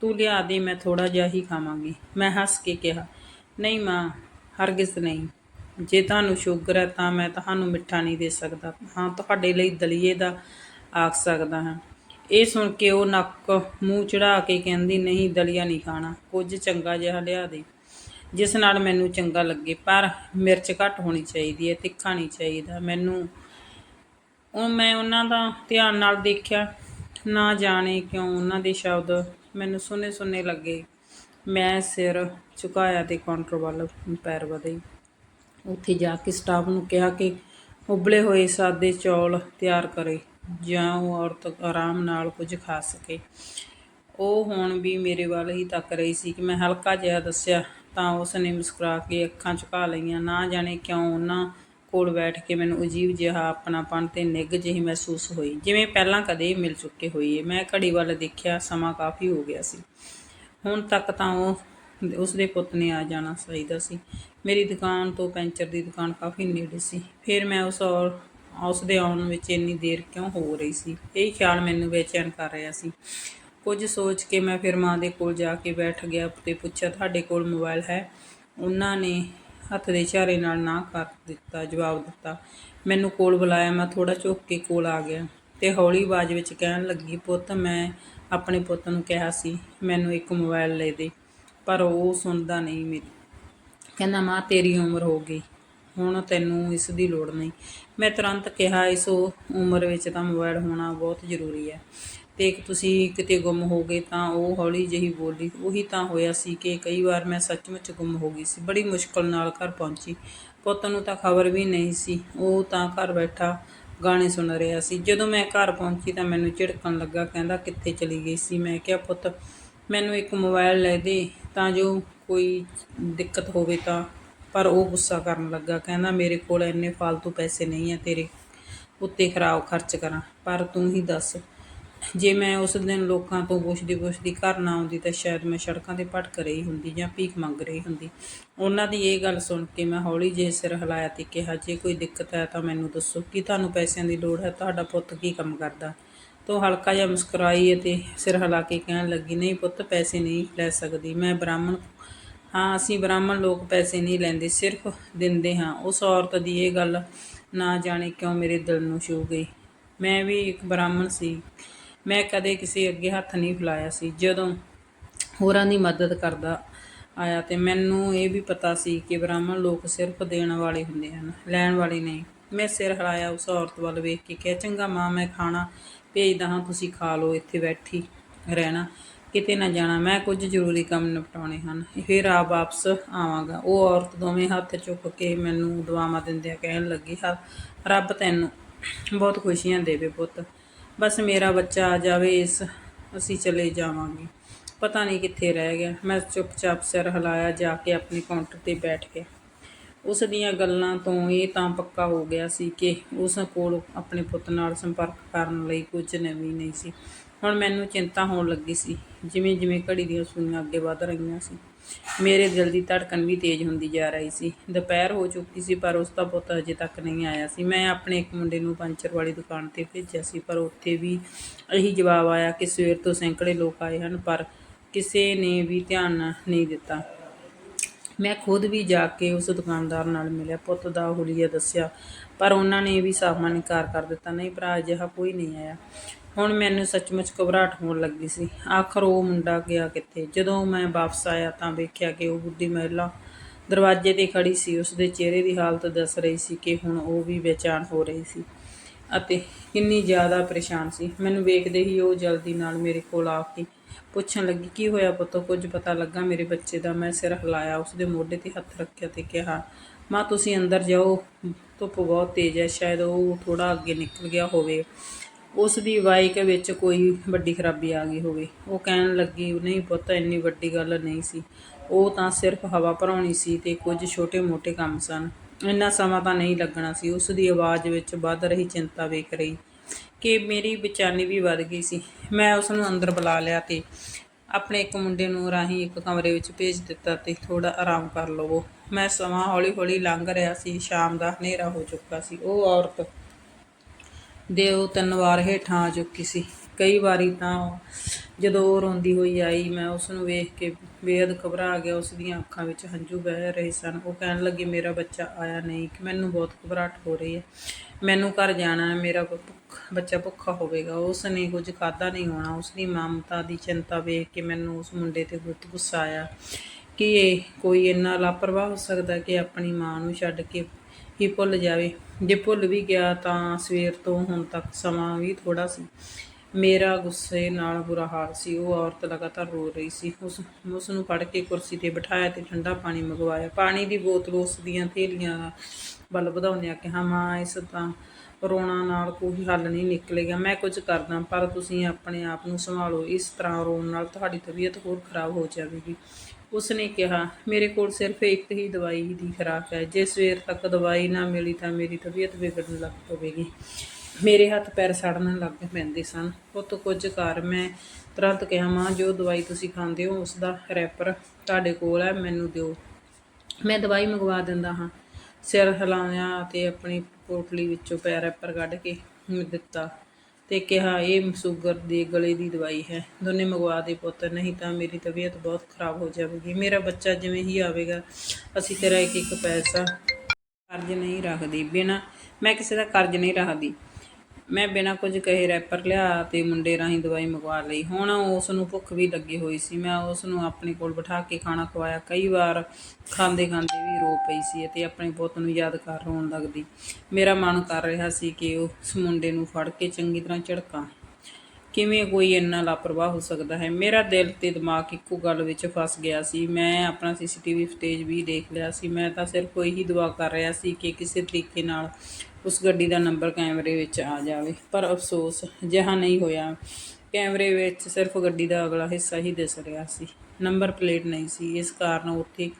ਤੂੰ ਲਿਆ ਦੇ, ਮੈਂ ਥੋੜਾ ਜਿਹਾ ਹੀ ਖਾਵਾਂਗੀ। ਮੈਂ ਹੱਸ ਕੇ ਕਿਹਾ, ਨਹੀਂ ਮਾਂ, ਹਰਗਿਜ਼ ਨਹੀਂ। ਜੇ ਤੁਹਾਨੂੰ ਸ਼ੂਗਰ ਹੈ ਤਾਂ ਮੈਂ ਤੁਹਾਨੂੰ ਮਿੱਠਾ ਨਹੀਂ ਦੇ ਸਕਦਾ। ਹਾਂ, ਤੁਹਾਡੇ ਲਈ ਦਲੀਏ ਦਾ ਆਖ ਸਕਦਾ ਹਾਂ। ਇਹ ਸੁਣ ਕੇ ਉਹ ਨੱਕ ਮੂੰਹ ਚੜਾ ਕੇ ਕਹਿੰਦੀ, ਨਹੀਂ, ਦਲੀਆ ਨਹੀਂ ਖਾਣਾ। ਕੁਝ ਚੰਗਾ ਜਿਹਾ ਲਿਆ ਦੇ। ਜਿਸ ਨਾਲ ਮੈਨੂੰ ਚੰਗਾ ਲੱਗੇ। ਪਰ ਮਿਰਚ ਘੱਟ ਹੋਣੀ ਚਾਹੀਦੀ ਹੈ, ਤਿੱਖਾ ਨਹੀਂ ਚਾਹੀਦਾ। ਮੈਨੂੰ ਉਹ ਮੈਂ ਉਹਨਾਂ ਦਾ ਧਿਆਨ ਨਾਲ ਦੇਖਿਆ। ਨਾ ਜਾਣੇ ਕਿਉਂ ਉਹਨਾਂ ਦੇ ਸ਼ਬਦ ਮੈਨੂੰ ਸੁਨੇ ਸੁਨੇ ਲੱਗੇ। ਮੈਂ ਸਿਰ ਝੁਕਾਇਆ ਤੇ ਕਾਊਂਟਰ ਵੱਲ ਪੈਰ ਵਧਾਈ। ਉੱਥੇ ਜਾ ਕੇ ਸਟਾਫ ਨੂੰ ਕਿਹਾ ਕਿ ਉਬਲੇ ਹੋਏ ਸਾਦੇ ਚੌਲ ਤਿਆਰ ਕਰੇ। ਜਾਂ ਉਹ ਔਰਤ ਆਰਾਮ ਨਾਲ ਕੁਝ ਖਾ ਸਕੇ। ਉਹ ਹੁਣ ਵੀ ਮੇਰੇ ਵੱਲ ਹੀ ਤੱਕ ਰਹੀ ਸੀ ਕਿ ਮੈਂ ਹਲਕਾ ਜਿਹਾ ਦੱਸਿਆ, ਤਾਂ ਉਸ ਨੇ ਮੁਸਕਰਾ ਕੇ ਅੱਖਾਂ ਝੁਕਾ ਲਈਆਂ। ਨਾ ਜਾਣੇ ਕਿਉਂ ਉਹਨਾਂ ਕੋਲ ਬੈਠ ਕੇ ਮੈਨੂੰ ਅਜੀਬ ਜਿਹਾ ਆਪਣਾਪਣ ਤੇ ਨਿੱਘ ਜਿਹੀ ਮਹਿਸੂਸ ਹੋਈ, ਜਿਵੇਂ ਪਹਿਲਾਂ ਕਦੇ ਮਿਲ ਚੁੱਕੇ ਹੋਈਏ। ਮੈਂ ਘੜੀ ਵੱਲ ਦੇਖਿਆ, ਸਮਾਂ ਕਾਫੀ ਹੋ ਗਿਆ ਸੀ। ਹੁਣ ਤੱਕ ਤਾਂ ਉਹ ਉਸਦੇ ਪੁੱਤ ਨੇ ਆ ਜਾਣਾ ਚਾਹੀਦਾ ਸੀ। ਮੇਰੀ ਦੁਕਾਨ ਤੋਂ ਪੈਂਚਰ ਦੀ ਦੁਕਾਨ ਕਾਫੀ ਨੇੜੇ ਸੀ। ਫਿਰ ਮੈਂ ਉਸ ਔਰ ਉਸ ਦੇ ਆਉਣ ਵਿੱਚ ਇੰਨੀ ਦੇਰ ਕਿਉਂ ਹੋ ਰਹੀ ਸੀ? ਇਹ ਖਿਆਲ ਮੈਨੂੰ ਬੇਚੈਨ ਕਰ ਰਿਹਾ ਸੀ। ਕੁਝ ਸੋਚ ਕੇ ਮੈਂ ਫਿਰ ਮਾਂ ਦੇ ਕੋਲ ਜਾ ਕੇ ਬੈਠ ਗਿਆ ਤੇ ਪੁੱਛਿਆ, ਤੁਹਾਡੇ ਕੋਲ ਮੋਬਾਈਲ ਹੈ? ਉਹਨਾਂ ਨੇ ਹੱਥ ਦੇ ਇਸ਼ਾਰੇ ਨਾਲ ਨਾ ਕਰ ਦਿੱਤਾ, ਜਵਾਬ ਦਿੱਤਾ। ਮੈਨੂੰ ਕੋਲ ਬੁਲਾਇਆ, ਮੈਂ ਥੋੜਾ ਝੁੱਕ ਕੇ ਕੋਲ ਆ ਗਿਆ ਤੇ ਹੌਲੀ ਆਵਾਜ਼ ਵਿੱਚ ਕਹਿਣ ਲੱਗੀ, ਪੁੱਤ, ਮੈਂ ਆਪਣੇ ਪੁੱਤ ਨੂੰ ਕਿਹਾ ਸੀ, ਮੈਨੂੰ ਇੱਕ ਮੋਬਾਈਲ ਲੈ ਦੇ, ਪਰ ਉਹ ਸੁਣਦਾ ਨਹੀਂ ਮੇਰੀ। ਕਹਿੰਦਾ, ਮਾਂ, ਤੇਰੀ ਉਮਰ ਹੋ ਗਈ। ਹੁਣ ਤੈਨੂੰ ਇਸ ਦੀ ਲੋੜ ਨਹੀਂ। ਮੈਂ ਤੁਰੰਤ ਕਿਹਾ, ਇਸ ਉਮਰ ਵਿੱਚ ਤਾਂ ਮੋਬਾਈਲ ਹੋਣਾ ਬਹੁਤ ਜ਼ਰੂਰੀ ਹੈ। ਤੇ ਤੁਸੀਂ ਕਿਤੇ ਗੁੰਮ ਹੋ ਗਏ ਤਾਂ ਉਹ ਹੌਲੀ ਜਿਹੀ ਬੋਲੀ, ਉਹੀ ਤਾਂ ਹੋਇਆ ਸੀ ਕਿ ਕਈ ਵਾਰ ਮੈਂ ਸੱਚਮੁੱਚ ਗੁੰਮ ਹੋ ਗਈ ਸੀ। ਬੜੀ ਮੁਸ਼ਕਲ ਨਾਲ ਘਰ ਪਹੁੰਚੀ। ਪੁੱਤ ਨੂੰ ਤਾਂ ਖਬਰ ਵੀ ਨਹੀਂ ਸੀ। ਉਹ ਤਾਂ ਘਰ ਬੈਠਾ ਗਾਣੇ ਸੁਣ ਰਿਹਾ ਸੀ। ਜਦੋਂ ਮੈਂ ਘਰ ਪਹੁੰਚੀ ਤਾਂ ਮੈਨੂੰ ਝਿੜਕਣ ਲੱਗਾ, ਕਹਿੰਦਾ ਕਿੱਥੇ ਚਲੀ ਗਈ ਸੀ? ਮੈਂ ਕਿਹਾ, ਪੁੱਤ, ਮੈਨੂੰ ਇੱਕ ਮੋਬਾਈਲ ਲੈ ਦੇ, ਤਾਂ ਜੋ ਕੋਈ ਦਿੱਕਤ ਹੋਵੇ ਤਾਂ। ਪਰ ਉਹ ਗੁੱਸਾ ਕਰਨ ਲੱਗਾ, ਕਹਿੰਦਾ, ਮੇਰੇ ਕੋਲ ਇੰਨੇ ਫालतू ਪੈਸੇ ਨਹੀਂ ਆ ਤੇਰੇ ਉੱਤੇ ਖਰਾਬ ਖਰਚ ਕਰਾਂ, ਪਰ ਤੂੰ ਹੀ ਦੱਸ, ਜੇ ਮੈਂ ਉਸ ਦਿਨ ਲੋਕਾਂ ਤੋਂ ਪੁੱਛਦੀ ਪੁੱਛਦੀ ਘਰ ਨਾ ਆਉਂਦੀ ਤਾਂ ਸ਼ਾਇਦ ਮੈਂ ਸੜਕਾਂ ਤੇ ਭਟਕ ਰਹੀ ਹੁੰਦੀ ਜਾਂ ਭੀਖ ਮੰਗ ਰਹੀ ਹੁੰਦੀ। ਉਹਨਾਂ ਦੀ ਇਹ ਗੱਲ ਸੁਣ ਕੇ ਮੈਂ ਹੌਲੀ ਜਿਹੇ ਸਿਰ ਹਿਲਾਇਆ ਤੇ ਕਿਹਾ, ਜੇ ਕੋਈ ਦਿੱਕਤ ਹੈ ਤਾਂ ਮੈਨੂੰ ਦੱਸੋ, ਕਿ ਤੁਹਾਨੂੰ ਪੈਸਿਆਂ ਦੀ ਲੋੜ ਹੈ? ਤੁਹਾਡਾ ਪੁੱਤ ਕੀ ਕੰਮ ਕਰਦਾ? ਤੋ ਹਲਕਾ ਜਿਹਾ ਮੁਸਕਰਾਈ ਅਤੇ ਸਿਰ ਹਿਲਾ ਕੇ ਕਹਿਣ ਲੱਗੀ, ਨਹੀਂ ਪੁੱਤ, ਪੈਸੇ ਨਹੀਂ ਲੈ ਸਕਦੀ, ਮੈਂ ਬ੍ਰਾਹਮਣ ਹਾਂ, ਅਸੀਂ ਬ੍ਰਾਹਮਣ ਲੋਕ ਪੈਸੇ ਨਹੀਂ ਲੈਂਦੇ, ਸਿਰਫ ਦਿੰਦੇ ਹਾਂ। ਉਸ ਔਰਤ ਦੀ ਇਹ ਗੱਲ ਨਾ ਜਾਣੇ ਕਿਉਂ ਮੇਰੇ ਦਿਲ ਨੂੰ ਛੂ ਗਈ। ਮੈਂ ਵੀ ਇੱਕ ਬ੍ਰਾਹਮਣ ਸੀ। ਮੈਂ ਕਦੇ ਕਿਸੇ ਅੱਗੇ ਹੱਥ ਨਹੀਂ ਫੈਲਾਇਆ ਸੀ। ਜਦੋਂ ਹੋਰਾਂ ਦੀ ਮਦਦ ਕਰਦਾ ਆਇਆ ਤੇ ਮੈਨੂੰ ਇਹ ਵੀ ਪਤਾ ਸੀ ਕਿ ਬ੍ਰਾਹਮਣ ਲੋਕ ਸਿਰਫ ਦੇਣ ਵਾਲੇ ਹੁੰਦੇ ਹਨ, ਲੈਣ ਵਾਲੇ ਨਹੀਂ। ਮੈਂ ਸਿਰ ਹਿਲਾਇਆ ਉਸ ਔਰਤ ਵੱਲ ਵੇਖ ਕੇ, ਕਿਹਾ, ਚੰਗਾ ਮਾਂ, ਮੈਂ ਖਾਣਾ ਭੇਜਦਾ ਹਾਂ, ਤੁਸੀਂ ਖਾ ਲਓ, ਇੱਥੇ ਬੈਠੀ ਰਹਿਣਾ। ਕਿਤੇ ਨਾ ਜਾਣਾ, ਮੈਂ ਕੁਝ ਜ਼ਰੂਰੀ ਕੰਮ ਨਿਪਟਾਉਣੇ ਹਨ। ਫਿਰ ਆ ਵਾਪਸ ਆਵਾਂਗਾ। ਉਹ ਔਰਤ ਦੋਵੇਂ ਹੱਥ ਚੁੱਕ ਕੇ ਮੈਨੂੰ ਦੁਆਵਾਂ ਦਿੰਦਿਆਂ ਕਹਿਣ ਲੱਗੀ, ਹਾਂ, ਰੱਬ ਤੈਨੂੰ ਬਹੁਤ ਖੁਸ਼ੀਆਂ ਦੇਵੇ ਪੁੱਤ। ਬਸ ਮੇਰਾ ਬੱਚਾ ਆ ਜਾਵੇ, ਇਸ ਅਸੀਂ ਚਲੇ ਜਾਵਾਂਗੇ। ਪਤਾ ਨਹੀਂ ਕਿੱਥੇ ਰਹਿ ਗਿਆ। ਮੈਂ ਚੁੱਪਚਾਪ ਸਿਰ ਹਿਲਾਇਆ ਜਾ ਕੇ ਆਪਣੇ ਕਾਊਂਟਰ ਤੇ ਬੈਠ ਗਿਆ। ਉਸ ਦੀਆਂ ਗੱਲਾਂ ਤੋਂ ਇਹ ਤਾਂ ਪੱਕਾ ਹੋ ਗਿਆ ਸੀ ਕਿ ਉਸ ਕੋਲ ਆਪਣੇ ਪੁੱਤ ਨਾਲ ਸੰਪਰਕ ਕਰਨ ਲਈ ਕੁਝ ਨਵੀਂ ਨਹੀਂ ਸੀ। ਹੁਣ ਮੈਨੂੰ ਚਿੰਤਾ ਹੋਣ ਲੱਗੀ ਸੀ, ਜਿਵੇਂ ਜਿਵੇਂ ਘੜੀ ਦੀਆਂ ਸੂਈਆਂ ਅੱਗੇ ਵਧ ਰਹੀਆਂ ਸੀ। ਮੇਰੇ ਦਿਲ ਦੀ ਧੜਕਨ ਵੀ ਤੇਜ਼ ਹੁੰਦੀ ਜਾ ਰਹੀ ਸੀ। ਦੁਪਹਿਰ ਹੋ ਚੁੱਕੀ ਸੀ, ਪਰ ਉਸ ਦਾ ਪੁੱਤ ਅਜੇ ਤੱਕ ਨਹੀਂ ਆਇਆ ਸੀ। ਮੈਂ ਆਪਣੇ ਇੱਕ ਮੁੰਡੇ ਨੂੰ ਪੰਚਰ ਵਾਲੀ ਦੁਕਾਨ ਤੇ ਭੇਜਿਆ ਸੀ, ਪਰ ਉੱਥੇ ਵੀ ਇਹੀ ਜਵਾਬ ਆਇਆ ਕਿ ਸਵੇਰ ਤੋਂ ਸੈਂਕੜੇ ਲੋਕ ਆਏ ਹਨ, ਪਰ ਕਿਸੇ ਨੇ ਵੀ ਧਿਆਨ ਨਹੀਂ ਦਿੱਤਾ। ਮੈਂ ਖੁਦ ਵੀ ਜਾ ਕੇ ਉਸ ਦੁਕਾਨਦਾਰ ਨਾਲ ਮਿਲਿਆ। ਪੁੱਤ ਦਾ ਹੁਲੀਆ ਦੱਸਿਆ, ਪਰ ਉਹਨਾਂ ਨੇ ਵੀ ਸਾਫ਼ ਇਨਕਾਰ ਕਰ ਦਿੱਤਾ। ਨਹੀਂ, ਭਰਾ, ਅਜਿਹਾ ਕੋਈ ਨਹੀਂ ਆਇਆ। ਹੁਣ ਮੈਨੂੰ ਸੱਚਮੁੱਚ ਘਬਰਾਹਟ ਹੋਣ ਲੱਗੀ ਸੀ। ਆਖਰ ਉਹ ਮੁੰਡਾ ਗਿਆ ਕਿੱਥੇ? ਜਦੋਂ ਮੈਂ ਵਾਪਸ ਆਇਆ ਤਾਂ ਵੇਖਿਆ ਕਿ ਉਹ ਬੁੱਢੀ ਮਹਿਲਾ ਦਰਵਾਜ਼ੇ ਤੇ ਖੜੀ ਸੀ। ਉਸ ਦੇ ਚਿਹਰੇ ਦੀ ਹਾਲਤ ਦੱਸ ਰਹੀ ਸੀ ਕਿ ਹੁਣ ਉਹ ਵੀ ਬੇਚੈਨ ਹੋ ਰਹੀ ਸੀ ਅਤੇ ਕਿੰਨੀ ਜ਼ਿਆਦਾ ਪਰੇਸ਼ਾਨ ਸੀ। ਮੈਨੂੰ ਵੇਖਦੇ ਹੀ ਉਹ ਜਲਦੀ ਨਾਲ ਮੇਰੇ ਕੋਲ ਆ ਕੇ ਪੁੱਛਣ ਲੱਗੀ, ਕੀ ਹੋਇਆ ਪੁੱਤ? ਕੁਝ ਪਤਾ ਲੱਗਾ ਮੇਰੇ ਬੱਚੇ ਦਾ? ਮੈਂ ਸਿਰ ਹਿਲਾਇਆ ਉਸ ਦੇ ਮੋਢੇ ਤੇ ਹੱਥ ਰੱਖਿਆ ਤੇ ਕਿਹਾ, ਮਾਂ, ਤੁਸੀਂ ਅੰਦਰ ਜਾਓ। ਧੁੱਪ ਬਹੁਤ ਤੇਜ਼ ਹੈ, ਸ਼ਾਇਦ ਉਹ ਥੋੜਾ ਅੱਗੇ ਨਿਕਲ ਗਿਆ ਹੋਵੇ। ਉਸ ਦੀ ਬਾਈਕ ਵਿੱਚ ਕੋਈ ਵੱਡੀ ਖਰਾਬੀ ਆ ਗਈ ਹੋਵੇ। ਉਹ ਕਹਿਣ ਲੱਗੀ, ਨਹੀਂ ਪੁੱਤ, ਇੰਨੀ ਵੱਡੀ ਗੱਲ ਨਹੀਂ ਸੀ। ਉਹ ਤਾਂ ਸਿਰਫ ਹਵਾ ਭਰਾਉਣੀ ਸੀ ਤੇ ਕੁਝ ਛੋਟੇ-ਮੋਟੇ ਕੰਮ ਸਨ। ਇੰਨਾ ਸਮਾਂ ਤਾਂ ਨਹੀਂ ਲੱਗਣਾ ਸੀ। ਉਸ ਦੀ ਆਵਾਜ਼ ਵਿੱਚ ਵੱਧ ਰਹੀ ਚਿੰਤਾ ਵੇਖ ਰਹੀ ਕਿ ਮੇਰੀ ਬੇਚੈਨੀ ਵੀ ਵੱਧ ਗਈ ਸੀ। ਮੈਂ ਉਸ ਨੂੰ ਅੰਦਰ ਬੁਲਾ ਲਿਆ ਤੇ ਆਪਣੇ ਇੱਕ ਮੁੰਡੇ ਨੂੰ ਰਾਹੀਂ ਇੱਕ ਕਮਰੇ ਵਿੱਚ ਭੇਜ ਦਿੱਤਾ ਤੇ ਥੋੜਾ ਆਰਾਮ ਕਰ ਲਵੋ। ਮੈਂ ਸਮਾਂ ਹੌਲੀ-ਹੌਲੀ ਲੰਘ ਰਿਹਾ ਸੀ। ਸ਼ਾਮ ਦਾ ਹਨੇਰਾ ਹੋ ਚੁੱਕਾ ਸੀ। ਉਹ ਔਰਤ ਦੇ ਉਹ ਤਿੰਨ ਵਾਰ ਹੇਠਾਂ ਆ ਚੁੱਕੀ ਸੀ। ਕਈ ਵਾਰੀ ਤਾਂ ਜਦੋਂ ਉਹ ਰੋਂਦੀ ਹੋਈ ਆਈ, ਮੈਂ ਉਸ ਨੂੰ ਵੇਖ ਕੇ ਬੇਅਦ ਘਬਰਾ ਗਿਆ। ਉਸ ਦੀਆਂ ਅੱਖਾਂ ਵਿੱਚ ਹੰਝੂ ਵਹਿ ਰਹੇ ਸਨ। ਉਹ ਕਹਿਣ ਲੱਗੀ, ਮੇਰਾ ਬੱਚਾ ਆਇਆ ਨਹੀਂ, ਕਿ ਮੈਨੂੰ ਬਹੁਤ ਘਬਰਾਹਟ ਹੋ ਰਹੀ ਹੈ। ਮੈਨੂੰ ਘਰ ਜਾਣਾ ਹੈ, ਮੇਰਾ ਭੁੱਖ, ਬੱਚਾ ਭੁੱਖਾ ਹੋਵੇਗਾ। ਉਸ ਨੇ ਕੁਝ ਖਾਦਾ ਨਹੀਂ ਹੋਣਾ। ਉਸ ਦੀ ਮਮਤਾ ਦੀ ਚਿੰਤਾ ਵੇਖ ਕੇ ਮੈਨੂੰ ਉਸ ਮੁੰਡੇ ਤੇ ਬਹੁਤ ਗੁੱਸਾ ਆਇਆ ਕਿ ਇਹ ਕੋਈ ਇੰਨਾ ਲਾਪਰਵਾਹ ਹੋ ਸਕਦਾ ਕਿ ਆਪਣੀ ਮਾਂ ਨੂੰ ਛੱਡ ਕੇ ਹੀ ਭੁੱਲ ਜਾਵੇ। ਜੇ ਭੁੱਲ ਵੀ ਗਿਆ ਤਾਂ ਸਵੇਰ ਤੋਂ ਹੁਣ ਤੱਕ ਸਮਾਂ ਵੀ ਥੋੜਾ ਸੀ। ਮੇਰਾ ਗੁੱਸੇ ਨਾਲ ਬੁਰਾ ਹਾਲ ਸੀ। ਉਹ ਔਰਤ ਲਗਾਤਾਰ ਰੋ ਰਹੀ ਸੀ। ਉਸ ਉਸ ਨੂੰ ਫੜ ਕੇ ਕੁਰਸੀ ਤੇ ਬਿਠਾਇਆ ਤੇ ਠੰਡਾ ਪਾਣੀ ਮੰਗਵਾਇਆ। ਪਾਣੀ ਦੀ ਬੋਤਲ ਉਸ ਦੀਆਂ ਥੇਲੀਆਂ ਵੱਲ ਵਧਾਉਂਦਿਆਂ ਕਿਹਾ, ਮਾਂ, ਇਸ ਤਾਂ ਰੋਣਾ ਨਾਲ ਕੋਈ ਹੱਲ ਨਹੀਂ ਨਿਕਲੇਗਾ। ਮੈਂ ਕੁਝ ਕਰਦਾ, ਪਰ ਤੁਸੀਂ ਆਪਣੇ ਆਪ ਨੂੰ ਸੰਭਾਲੋ। ਇਸ ਤਰ੍ਹਾਂ ਰੋਣ ਨਾਲ ਤੁਹਾਡੀ ਤਬੀਅਤ ਹੋਰ ਖਰਾਬ ਹੋ ਜਾਵੇਗੀ। ਉਸ ਨੇ ਕਿਹਾ, ਮੇਰੇ ਕੋਲ ਸਿਰਫ ਇੱਕ ਹੀ ਦਵਾਈ ਦੀ ਖੁਰਾਕ ਹੈ। ਜੇ ਸਵੇਰ ਤੱਕ ਦਵਾਈ ਨਾ ਮਿਲੀ ਤਾਂ ਮੇਰੀ ਤਬੀਅਤ ਵਿਗੜਨ ਲੱਗ ਪਵੇਗੀ। ਮੇਰੇ ਹੱਥ ਪੈਰ ਸੜਨ ਲੱਗ ਪੈਂਦੇ ਸਨ। ਪੁੱਤ, ਕੁਝ ਕਰ ਮੈਂ ਤੁਰੰਤ ਕਿਹਾ, ਮਾਂ, ਜੋ ਦਵਾਈ ਤੁਸੀਂ ਖਾਂਦੇ ਹੋ ਉਸ ਦਾ ਰੈਪਰ ਤੁਹਾਡੇ ਕੋਲ ਹੈ, ਮੈਨੂੰ ਦਿਓ। ਮੈਂ ਦਵਾਈ ਮੰਗਵਾ ਦਿੰਦਾ ਹਾਂ। ਸਿਰ ਹਿਲਾਇਆ ਤੇ ਆਪਣੀ ਪੋਟਲੀ ਵਿੱਚੋਂ ਪੈਰ ਰੈਪਰ ਕੱਢ ਕੇ ਦਿੱਤਾ। ਤੇ ਕਿਹਾ, ਇਹ ਸ਼ੂਗਰ ਦੇ ਗਲੇ ਦੀ ਦਵਾਈ ਹੈ। ਦੋਨੇ ਮੰਗਵਾ ਦੇ ਪੁੱਤ, ਨਹੀਂ ਤਾਂ ਮੇਰੀ ਤਬੀਅਤ ਬਹੁਤ ਖਰਾਬ ਹੋ ਜਾਵੇਗੀ। ਮੇਰਾ ਬੱਚਾ ਜਿਵੇਂ ਹੀ ਆਵੇਗਾ, ਅਸੀਂ ਤੇਰਾ ਇੱਕ ਇੱਕ ਪੈਸਾ ਕਰਜ਼ ਨਹੀਂ ਰੱਖਦੀ। ਬਿਨਾ, ਮੈਂ ਕਿਸੇ ਦਾ ਕਰਜ਼ ਨਹੀਂ ਰੱਖਦੀ। ਮੈਂ ਬਿਨਾਂ ਕੁਝ ਕਹੇ ਰੈਪਰ ਲਿਆ ਤੇ ਮੁੰਡੇ ਰਾਹੀਂ ਦਵਾਈ ਮੰਗਵਾ ਲਈ। ਹੁਣ ਉਸ ਨੂੰ ਭੁੱਖ ਵੀ ਲੱਗੀ ਹੋਈ ਸੀ। ਮੈਂ ਉਸ ਨੂੰ ਆਪਣੇ ਕੋਲ ਬਿਠਾ ਕੇ ਖਾਣਾ ਖਵਾਇਆ। ਕਈ ਵਾਰ ਖਾਂਦੇ ਖਾਂਦੇ ਵੀ ਰੋ ਪਈ ਸੀ ਅਤੇ ਆਪਣੇ ਪੁੱਤ ਨੂੰ ਯਾਦ ਕਰ ਰੋਣ ਲੱਗਦੀ। ਮੇਰਾ ਮਨ ਕਰ ਰਿਹਾ ਸੀ ਕਿ ਉਸ ਮੁੰਡੇ ਨੂੰ ਫੜ ਕੇ ਚੰਗੀ ਤਰ੍ਹਾਂ ਝੜਕਾਂ। ਕਿਵੇਂ ਕੋਈ ਇੰਨਾ ਲਾਪਰਵਾਹ ਹੋ ਸਕਦਾ ਹੈ? ਮੇਰਾ ਦਿਲ ਤੇ ਦਿਮਾਗ ਇੱਕੋ ਗੱਲ ਵਿੱਚ ਫਸ ਗਿਆ ਸੀ। ਮੈਂ ਆਪਣਾ ਸੀਸੀਟੀਵੀ ਫੁਟੇਜ ਵੀ ਦੇਖ ਲਿਆ ਸੀ। ਮੈਂ ਤਾਂ ਸਿਰਫ ਇਹੀ ਦੁਆ ਕਰ ਰਿਹਾ ਸੀ ਕਿ ਕਿਸੇ ਤਰੀਕੇ ਨਾਲ ਉਸ ਗੱਡੀ ਦਾ ਨੰਬਰ ਕੈਮਰੇ ਵਿੱਚ ਆ ਜਾਵੇ। ਪਰ ਅਫਸੋਸ ਅਜਿਹਾ ਨਹੀਂ ਹੋਇਆ। ਕੈਮਰੇ ਵਿੱਚ ਸਿਰਫ ਗੱਡੀ ਦਾ ਅਗਲਾ ਹਿੱਸਾ ਹੀ ਦਿਸ ਰਿਹਾ ਸੀ। ਨੰਬਰ ਪਲੇਟ ਨਹੀਂ ਸੀ। ਇਸ ਕਾਰਨ ਉੱਥੇ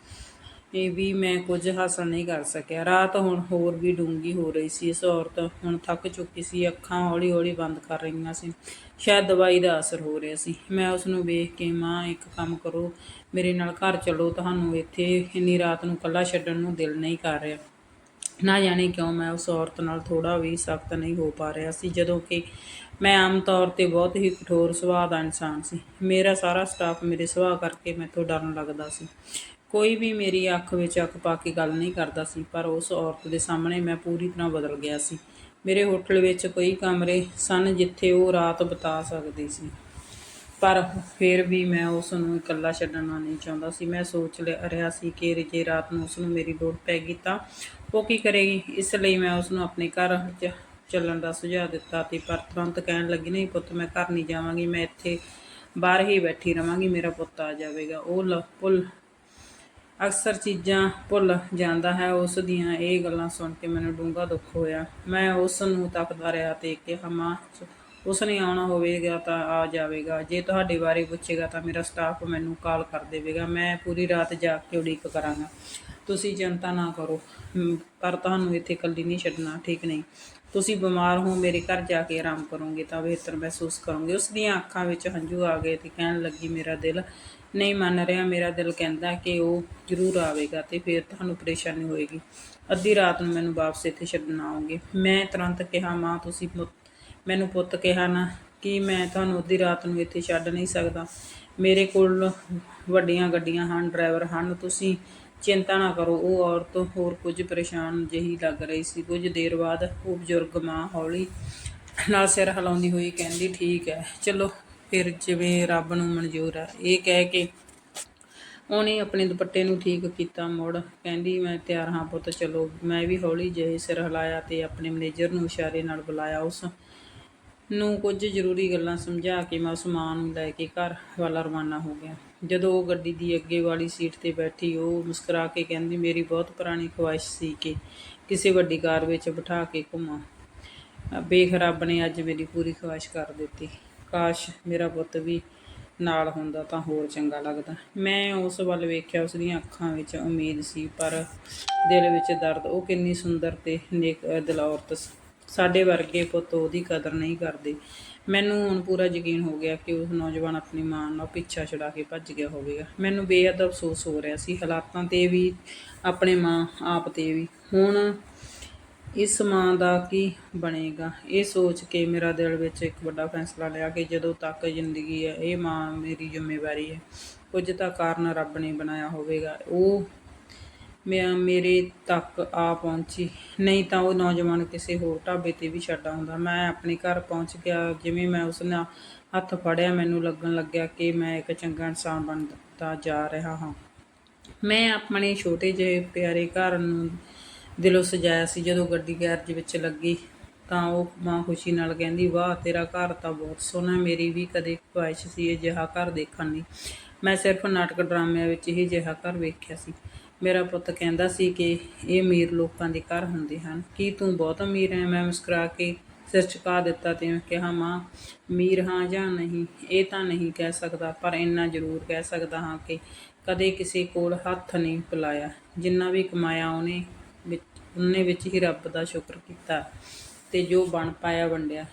ਇਹ ਵੀ ਮੈਂ ਕੁਝ ਹਾਸਲ ਨਹੀਂ ਕਰ ਸਕਿਆ। ਰਾਤ ਹੁਣ ਹੋਰ ਵੀ ਡੂੰਗੀ ਹੋ ਰਹੀ ਸੀ। ਇਸ ਔਰਤ ਹੁਣ ਥੱਕ ਚੁੱਕੀ ਸੀ। ਅੱਖਾਂ ਹੌਲੀ ਹੌਲੀ ਬੰਦ ਕਰ ਰਹੀਆਂ ਸੀ। ਸ਼ਾਇਦ ਦਵਾਈ ਦਾ ਅਸਰ ਹੋ ਰਿਹਾ ਸੀ। ਮੈਂ ਉਸ ਨੂੰ ਵੇਖ ਕੇ, ਮਾਂ, ਇੱਕ ਕੰਮ ਕਰੋ। ਮੇਰੇ ਨਾਲ ਘਰ ਚਲੋ। ਤੁਹਾਨੂੰ ਇੱਥੇ ਇੰਨੀ ਰਾਤ ਨੂੰ ਇਕੱਲਾ ਛੱਡਣ ਨੂੰ ਦਿਲ ਨਹੀਂ ਕਰ ਰਿਹਾ। ਨਾ ਜਾਣੇ ਕਿਉਂ ਮੈਂ ਉਸ ਔਰਤ ਨਾਲ ਥੋੜਾ ਵੀ ਸਖਤ ਨਹੀਂ ਹੋ ਪਾ ਰਿਹਾ ਸੀ। ਜਦੋਂ ਕਿ ਮੈਂ ਆਮ ਤੌਰ ਤੇ ਬਹੁਤ ਹੀ ਕਠੋਰ ਸੁਭਾਅ ਦਾ ਇਨਸਾਨ ਸੀ। ਮੇਰਾ ਸਾਰਾ ਸਟਾਫ ਮੇਰੇ ਸੁਭਾਅ ਕਰਕੇ ਮੈਥੋਂ ਡਰਨ ਲੱਗਦਾ ਸੀ। ਕੋਈ ਵੀ ਮੇਰੀ ਅੱਖ ਵਿੱਚ ਅੱਖ ਪਾ ਕੇ ਗੱਲ ਨਹੀਂ ਕਰਦਾ ਸੀ, ਪਰ ਉਸ ਔਰਤ ਦੇ ਸਾਹਮਣੇ ਮੈਂ ਪੂਰੀ ਤਰ੍ਹਾਂ ਬਦਲ ਗਿਆ ਸੀ। ਮੇਰੇ ਹੋਟਲ ਵਿੱਚ ਕਈ ਕਮਰੇ ਸਨ ਜਿੱਥੇ ਉਹ ਰਾਤ ਬਿਤਾ ਸਕਦੀ ਸੀ। ਪਰ ਫਿਰ ਵੀ ਮੈਂ ਉਸ ਨੂੰ ਇਕੱਲਾ ਛੱਡਣਾ ਨਹੀਂ ਚਾਹੁੰਦਾ ਸੀ। ਮੈਂ ਸੋਚ ਲਿਆ ਰਿਹਾ ਸੀ ਕਿ ਜੇ ਰਾਤ ਨੂੰ ਉਸ ਨੂੰ ਮੇਰੀ ਲੋੜ ਪੈ ਗਈ ਤਾਂ ਉਹ ਕੀ ਕਰੇਗੀ? ਇਸ ਲਈ ਮੈਂ ਉਸ ਨੂੰ ਆਪਣੇ ਘਰ ਚ ਚੱਲਣ ਦਾ ਸੁਝਾਅ ਦਿੱਤਾ ਤੇ ਪਰ ਤੁਰੰਤ ਕਹਿਣ ਲੱਗੀ, ਨਹੀਂ ਪੁੱਤ, ਮੈਂ ਘਰ ਨਹੀਂ ਜਾਵਾਂਗੀ, ਮੈਂ ਇੱਥੇ ਬਾਹਰ ਹੀ ਬੈਠੀ ਰਵਾਂਗੀ, ਮੇਰਾ ਪੁੱਤ ਆ ਜਾਵੇਗਾ। ਉਹ ਲ- ਅਕਸਰ ਚੀਜ਼ਾਂ ਭੁੱਲ ਜਾਂਦਾ ਹੈ, ਉਸ ਦੀਆਂ ਇਹ ਗੱਲਾਂ ਸੁਣ ਕੇ ਮੈਨੂੰ ਡੂੰਘਾ ਦੁੱਖ ਹੋਇਆ। ਮੈਂ ਉਸ ਨੂੰ ਤੱਕਦਾ ਰਿਹਾ ਤੇ ਕਿਹਾ, ਮਾਂ, ਉਸ ਨੇ ਆਉਣਾ ਹੋਵੇਗਾ ਤਾਂ ਆ ਜਾਵੇਗਾ। ਜੇ ਤੁਹਾਡੇ ਬਾਰੇ ਪੁੱਛੇਗਾ ਤਾਂ ਮੇਰਾ ਸਟਾਫ ਮੈਨੂੰ ਕਾਲ ਕਰ ਦੇਵੇਗਾ। ਮੈਂ ਪੂਰੀ ਰਾਤ ਜਾਗ ਕੇ ਉਡੀਕ ਕਰਾਂਗਾ। ਤੁਸੀਂ ਚਿੰਤਾ ਨਾ ਕਰੋ। ਪਰ ਤੁਹਾਨੂੰ ਇੱਥੇ ਇਕੱਲੀ ਨਹੀਂ ਛੱਡਣਾ, ਠੀਕ ਨਹੀਂ। ਤੁਸੀਂ ਬਿਮਾਰ ਹੋ, ਮੇਰੇ ਘਰ ਜਾ ਕੇ ਆਰਾਮ ਕਰੋਗੇ ਤਾਂ ਬਿਹਤਰ ਮਹਿਸੂਸ ਕਰੋਗੇ। ਉਸ ਦੀਆਂ ਅੱਖਾਂ ਵਿੱਚ ਹੰਝੂ ਆ ਗਏ ਤੇ ਕਹਿਣ ਲੱਗੀ, ਮੇਰਾ ਦਿਲ ਨਹੀਂ ਮੰਨ ਰਿਹਾ, ਮੇਰਾ ਦਿਲ ਕਹਿੰਦਾ ਕਿ ਉਹ ਜ਼ਰੂਰ ਆਵੇਗਾ ਤੇ ਫਿਰ ਤੁਹਾਨੂੰ ਪਰੇਸ਼ਾਨੀ ਹੋਏਗੀ। ਅੱਧੀ ਰਾਤ ਨੂੰ ਮੈਨੂੰ ਵਾਪਸ ਇੱਥੇ ਛੱਡਣ ਆਉਂਗੇ ਮੈਂ ਤੁਰੰਤ ਕਿਹਾ, ਮਾਂ, ਤੁਸੀਂ ਪੁੱਤ- ਮੈਨੂੰ ਪੁੱਤ ਕਿਹਾ ਨਾ ਕਿ ਮੈਂ ਤੁਹਾਨੂੰ ਅੱਧੀ ਰਾਤ ਨੂੰ ਇੱਥੇ ਛੱਡ ਨਹੀਂ ਸਕਦਾ। ਮੇਰੇ ਕੋਲ ਵੱਡੀਆਂ ਗੱਡੀਆਂ ਹਨ, ਡਰਾਈਵਰ ਹਨ, ਤੁਸੀਂ ਚਿੰਤਾ ਨਾ ਕਰੋ, ਉਹ ਔਰਤ ਹੋਰ ਕੁਝ ਪਰੇਸ਼ਾਨ ਜਿਹੀ ਲੱਗ ਰਹੀ ਸੀ। ਕੁਝ ਦੇਰ ਬਾਅਦ ਉਹ ਬਜ਼ੁਰਗ ਮਾਂ ਹੌਲੀ ਨਾਲ ਸਿਰ ਹਿਲਾਉਂਦੀ ਹੋਈ ਕਹਿੰਦੀ, ਠੀਕ ਹੈ, ਚਲੋ ਫਿਰ ਜਿਵੇਂ ਰੱਬ ਨੂੰ ਮਨਜ਼ੂਰ ਹੈ ਇਹ ਕਹਿ ਕੇ ਉਹਨੇ ਆਪਣੇ ਦੁਪੱਟੇ ਨੂੰ ਠੀਕ ਕੀਤਾ ਮੁੜ, ਕਹਿੰਦੀ ਮੈਂ ਤਿਆਰ ਹਾਂ ਪੁੱਤ, ਚਲੋ, ਮੈਂ ਵੀ ਹੌਲੀ ਜਿਹੇ ਸਿਰ ਹਿਲਾਇਆ ਤੇ ਆਪਣੇ ਮੈਨੇਜਰ ਨੂੰ ਇਸ਼ਾਰੇ ਨਾਲ ਬੁਲਾਇਆ ਉਸ ਨੂੰ ਕੁਝ ਜ਼ਰੂਰੀ ਗੱਲਾਂ ਸਮਝਾ ਕੇ ਮੈਂ ਉਸ ਮਾਂ ਨੂੰ ਲੈ ਕੇ ਘਰ ਵਾਲਾ ਰਵਾਨਾ ਹੋ ਗਿਆ। ਜਦੋਂ ਉਹ ਗੱਡੀ ਦੀ ਅੱਗੇ ਵਾਲੀ ਸੀਟ ਤੇ ਬੈਠੀ, ਉਹ ਮੁਸਕਰਾ ਕੇ ਕਹਿੰਦੀ, ਮੇਰੀ ਬਹੁਤ ਪੁਰਾਣੀ ਖੁਆਇਸ਼ ਸੀ ਕਿ ਕਿਸੇ ਵੱਡੀ ਕਾਰ ਵਿੱਚ ਬਿਠਾ ਕੇ ਘੁੰਮਾਂ। ਬੇਖ, ਰੱਬ ਨੇ ਅੱਜ ਮੇਰੀ ਪੂਰੀ ਖੁਆਇਸ਼ ਕਰ ਦਿੱਤੀ। ਕਾਸ਼ ਮੇਰਾ ਪੁੱਤ ਵੀ ਨਾਲ ਹੁੰਦਾ ਤਾਂ ਹੋਰ ਚੰਗਾ ਲੱਗਦਾ। ਮੈਂ ਉਸ ਵੱਲ ਵੇਖਿਆ ਉਸ ਦੀਆਂ ਅੱਖਾਂ ਵਿੱਚ ਉਮੀਦ ਸੀ, ਪਰ ਦਿਲ ਵਿੱਚ ਦਰਦ। ਉਹ ਕਿੰਨੀ ਸੁੰਦਰ ਤੇ ਨੇਕ ਦਿਲ ਔਰਤ ਸਾਡੇ ਵਰਗੇ ਪੁੱਤ ਉਹਦੀ ਕਦਰ ਨਹੀਂ ਕਰਦੇ। ਮੈਨੂੰ ਹੁਣ ਪੂਰਾ ਯਕੀਨ ਹੋ ਗਿਆ ਕਿ ਉਸ ਨੌਜਵਾਨ ਆਪਣੀ ਮਾਂ ਨਾਲ ਪਿੱਛਾ ਛੁਡਾ ਕੇ ਭੱਜ ਗਿਆ ਹੋਵੇਗਾ। ਮੈਨੂੰ ਬੇਹੱਦ ਅਫਸੋਸ ਹੋ ਰਿਹਾ ਸੀ। ਹਾਲਾਤਾਂ ਤੇ ਵੀ, ਆਪਣੇ ਮਾਂ ਆਪ ਤੇ ਵੀ। ਹੁਣ ਇਸ ਮਾਂ ਦਾ ਕੀ ਬਣੇਗਾ? ਇਹ ਸੋਚ ਕੇ ਮੇਰਾ ਦਿਲ ਵਿੱਚ ਇੱਕ ਵੱਡਾ ਫੈਸਲਾ ਲਿਆ ਕਿ ਜਦੋਂ ਤੱਕ ਜ਼ਿੰਦਗੀ ਹੈ, ਇਹ ਮਾਂ ਮੇਰੀ ਜ਼ਿੰਮੇਵਾਰੀ ਹੈ। ਕੁਝ ਤਾਂ ਕਾਰਨ ਰੱਬ ਨੇ ਬਣਾਇਆ ਹੋਵੇਗਾ। ਉਹ ਮੈਂ, ਮੇਰੇ ਤੱਕ ਆ ਪਹੁੰਚੀ। ਨਹੀਂ ਤਾਂ ਉਹ ਨੌਜਵਾਨ ਕਿਸੇ ਹੋਰ ਢਾਬੇ ਤੇ ਵੀ ਛੱਡ ਆਉਂਦਾ। ਮੈਂ ਆਪਣੇ ਘਰ ਪਹੁੰਚ ਗਿਆ। ਜਿਵੇਂ ਮੈਂ ਉਸ ਨਾਲ ਹੱਥ ਫੜਿਆ, ਮੈਨੂੰ ਲੱਗਣ ਲੱਗਿਆ ਕਿ ਮੈਂ ਇੱਕ ਚੰਗਾ ਇਨਸਾਨ ਬਣਦਾ ਜਾ ਰਿਹਾ ਹਾਂ। ਮੈਂ ਆਪਣੇ ਛੋਟੇ ਜਿਹੇ ਪਿਆਰੇ ਘਰ ਨੂੰ ਦਿਲੋਂ ਸਜਾਇਆ ਸੀ, ਜਦੋਂ ਗੱਡੀ ਗੈਰਜ ਵਿੱਚ ਲੱਗੀ ਤਾਂ ਉਹ ਮਾਂ ਖੁਸ਼ੀ ਨਾਲ ਕਹਿੰਦੀ, ਵਾਹ, ਤੇਰਾ ਘਰ ਤਾਂ ਬਹੁਤ ਸੋਹਣਾ ਮੇਰੀ ਵੀ ਕਦੇ ਖੁਆਇਸ਼ ਸੀ ਇਹ ਜਿਹਾ ਘਰ ਦੇਖਣ ਦੀ। ਮੈਂ ਸਿਰਫ ਨਾਟਕ ਡਰਾਮਿਆਂ ਵਿੱਚ ਹੀ ਅਜਿਹਾ ਘਰ ਵੇਖਿਆ ਸੀ। ਮੇਰਾ ਪੁੱਤ ਕਹਿੰਦਾ ਸੀ ਕਿ ਇਹ ਅਮੀਰ ਲੋਕਾਂ ਦੇ ਘਰ ਹੁੰਦੇ ਹਨ। ਕੀ ਤੂੰ ਬਹੁਤ ਅਮੀਰ ਹੈ? ਮੈਂ ਮੁਸਕਰਾ ਕੇ ਸਿਰ ਝੁਕਾ ਦਿੱਤਾ ਤੇ ਕਿਹਾ, ਮਾਂ, ਅਮੀਰ ਹਾਂ ਜਾਂ ਨਹੀਂ, ਇਹ ਤਾਂ ਨਹੀਂ ਕਹਿ ਸਕਦਾ, ਪਰ ਇੰਨਾ ਜ਼ਰੂਰ ਕਹਿ ਸਕਦਾ ਹਾਂ ਕਿ ਕਦੇ ਕਿਸੇ ਕੋਲ ਹੱਥ ਨਹੀਂ ਫੈਲਾਇਆ ਜਿੰਨਾ ਵੀ ਕਮਾਇਆ ਉਹਨੇ ਉਹਨੇ ਵਿੱਚ ਹੀ ਰੱਬ ਦਾ ਸ਼ੁਕਰ ਕੀਤਾ ਤੇ ਜੋ ਬਣ ਪਾਇਆ ਵੰਡਿਆ।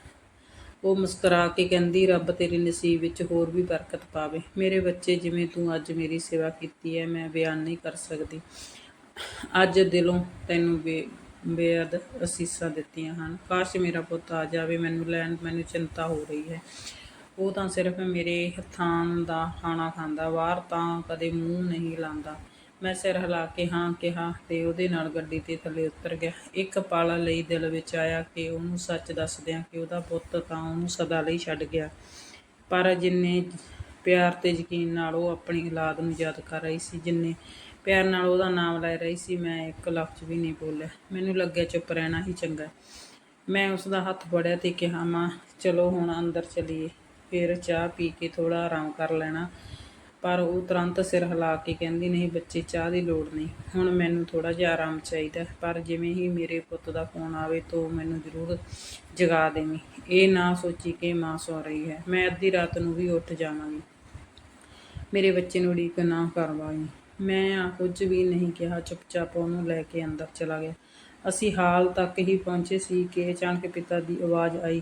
ਉਹ ਮੁਸਕਰਾ ਕੇ ਕਹਿੰਦੀ, ਰੱਬ ਤੇਰੇ ਨਸੀਬ ਵਿੱਚ ਹੋਰ ਵੀ ਬਰਕਤ ਪਾਵੇ। ਮੇਰੇ ਬੱਚੇ ਜਿਵੇਂ ਤੂੰ ਅੱਜ ਮੇਰੀ ਸੇਵਾ ਕੀਤੀ ਹੈ ਮੈਂ ਬਿਆਨ ਨਹੀਂ ਕਰ ਸਕਦੀ। ਅੱਜ ਦਿਲੋਂ ਤੈਨੂੰ ਬੇ, ਬੇਅਦ ਅਸੀਸਾਂ ਦਿੱਤੀਆਂ ਹਨ। ਕਾਸ਼ ਮੇਰਾ ਪੁੱਤ ਆ ਜਾਵੇ, ਮੈਨੂੰ ਲੈਣ, ਮੈਨੂੰ ਚਿੰਤਾ ਹੋ ਰਹੀ ਹੈ। ਉਹ ਤਾਂ ਸਿਰਫ ਮੇਰੇ ਹੱਥਾਂ ਦਾ ਖਾਣਾ ਖਾਂਦਾ ਬਾਹਰ ਤਾਂ ਕਦੇ ਮੂੰਹ ਨਹੀਂ ਲਾਉਂਦਾ ਮੈਂ ਸਿਰ ਹਿਲਾ ਕੇ ਹਾਂ ਕਿਹਾ ਤੇ ਉਹਦੇ ਨਾਲ ਗੱਡੀ ਤੇ ਥੱਲੇ ਉਤਰ ਗਿਆ। ਇੱਕ ਪਾਲਾ ਲਈ ਦਿਲ ਵਿੱਚ ਆਇਆ ਕਿ ਉਹਨੂੰ ਸੱਚ ਦੱਸਦਿਆਂ ਕਿ ਉਹਦਾ ਪੁੱਤ ਤਾਂ ਉਹਨੂੰ ਸਦਾ ਲਈ ਛੱਡ ਗਿਆ। ਪਰ ਜਿੰਨੇ ਪਿਆਰ ਤੇ ਯਕੀਨ ਨਾਲ ਉਹ ਆਪਣੀ ਔਲਾਦ ਨੂੰ ਯਾਦ ਕਰ ਰਹੀ ਸੀ, ਜਿੰਨੇ ਪਿਆਰ ਨਾਲ ਉਹਦਾ ਨਾਮ ਲੈ ਰਹੀ ਸੀ, ਮੈਂ ਇੱਕ ਲਫ਼ਜ਼ ਵੀ ਨਹੀਂ ਬੋਲਿਆ। ਮੈਨੂੰ ਲੱਗਿਆ ਚੁੱਪ ਰਹਿਣਾ ਹੀ ਚੰਗਾ ਮੈਂ ਉਸ ਦਾ ਹੱਥ ਫੜਿਆ ਤੇ ਕਿਹਾ, ਮਾਂ, ਚਲੋ ਹੁਣ ਅੰਦਰ ਚਲੀਏ। ਫਿਰ ਚਾਹ ਪੀ ਕੇ ਥੋੜਾ ਆਰਾਮ ਕਰ ਲੈਣਾ। ਪਰ ਉਹ ਤੁਰੰਤ ਸਿਰ ਹਿਲਾ ਕੇ ਕਹਿੰਦੀ, ਨਹੀਂ ਬੱਚੇ, ਚਾਹ ਦੀ ਲੋੜ ਨਹੀਂ। ਹੁਣ ਮੈਨੂੰ ਥੋੜਾ ਜਿਹਾ ਆਰਾਮ ਚਾਹੀਦਾ, ਪਰ ਜਿਵੇਂ ਹੀ ਮੇਰੇ ਪੁੱਤ ਦਾ ਫੋਨ ਆਵੇ ਤਾਂ ਮੈਨੂੰ ਜ਼ਰੂਰ ਜਗਾ ਦੇਵੀਂ। ਇਹ ਨਾ ਸੋਚੀ ਕਿ ਮਾਂ ਸੌ ਰਹੀ ਹੈ। ਮੈਂ ਅੱਧੀ ਰਾਤ ਨੂੰ ਵੀ ਉੱਠ ਜਾਵਾਂਗੀ। ਮੇਰੇ ਬੱਚੇ ਨੂੰ ਉਡੀਕ ਨਾ ਕਰਵਾਈ ਮੈਂ ਆ ਕੁਝ ਵੀ ਨਹੀਂ ਕਿਹਾ, ਚੁੱਪਚਾਪ ਉਹਨੂੰ ਲੈ ਕੇ ਅੰਦਰ ਚਲਾ ਗਿਆ। ਅਸੀਂ ਹਾਲ ਤੱਕ ਹੀ ਪਹੁੰਚੇ ਸੀ ਕਿ ਅਚਾਨਕ ਪਿਤਾ ਦੀ ਆਵਾਜ਼ ਆਈ।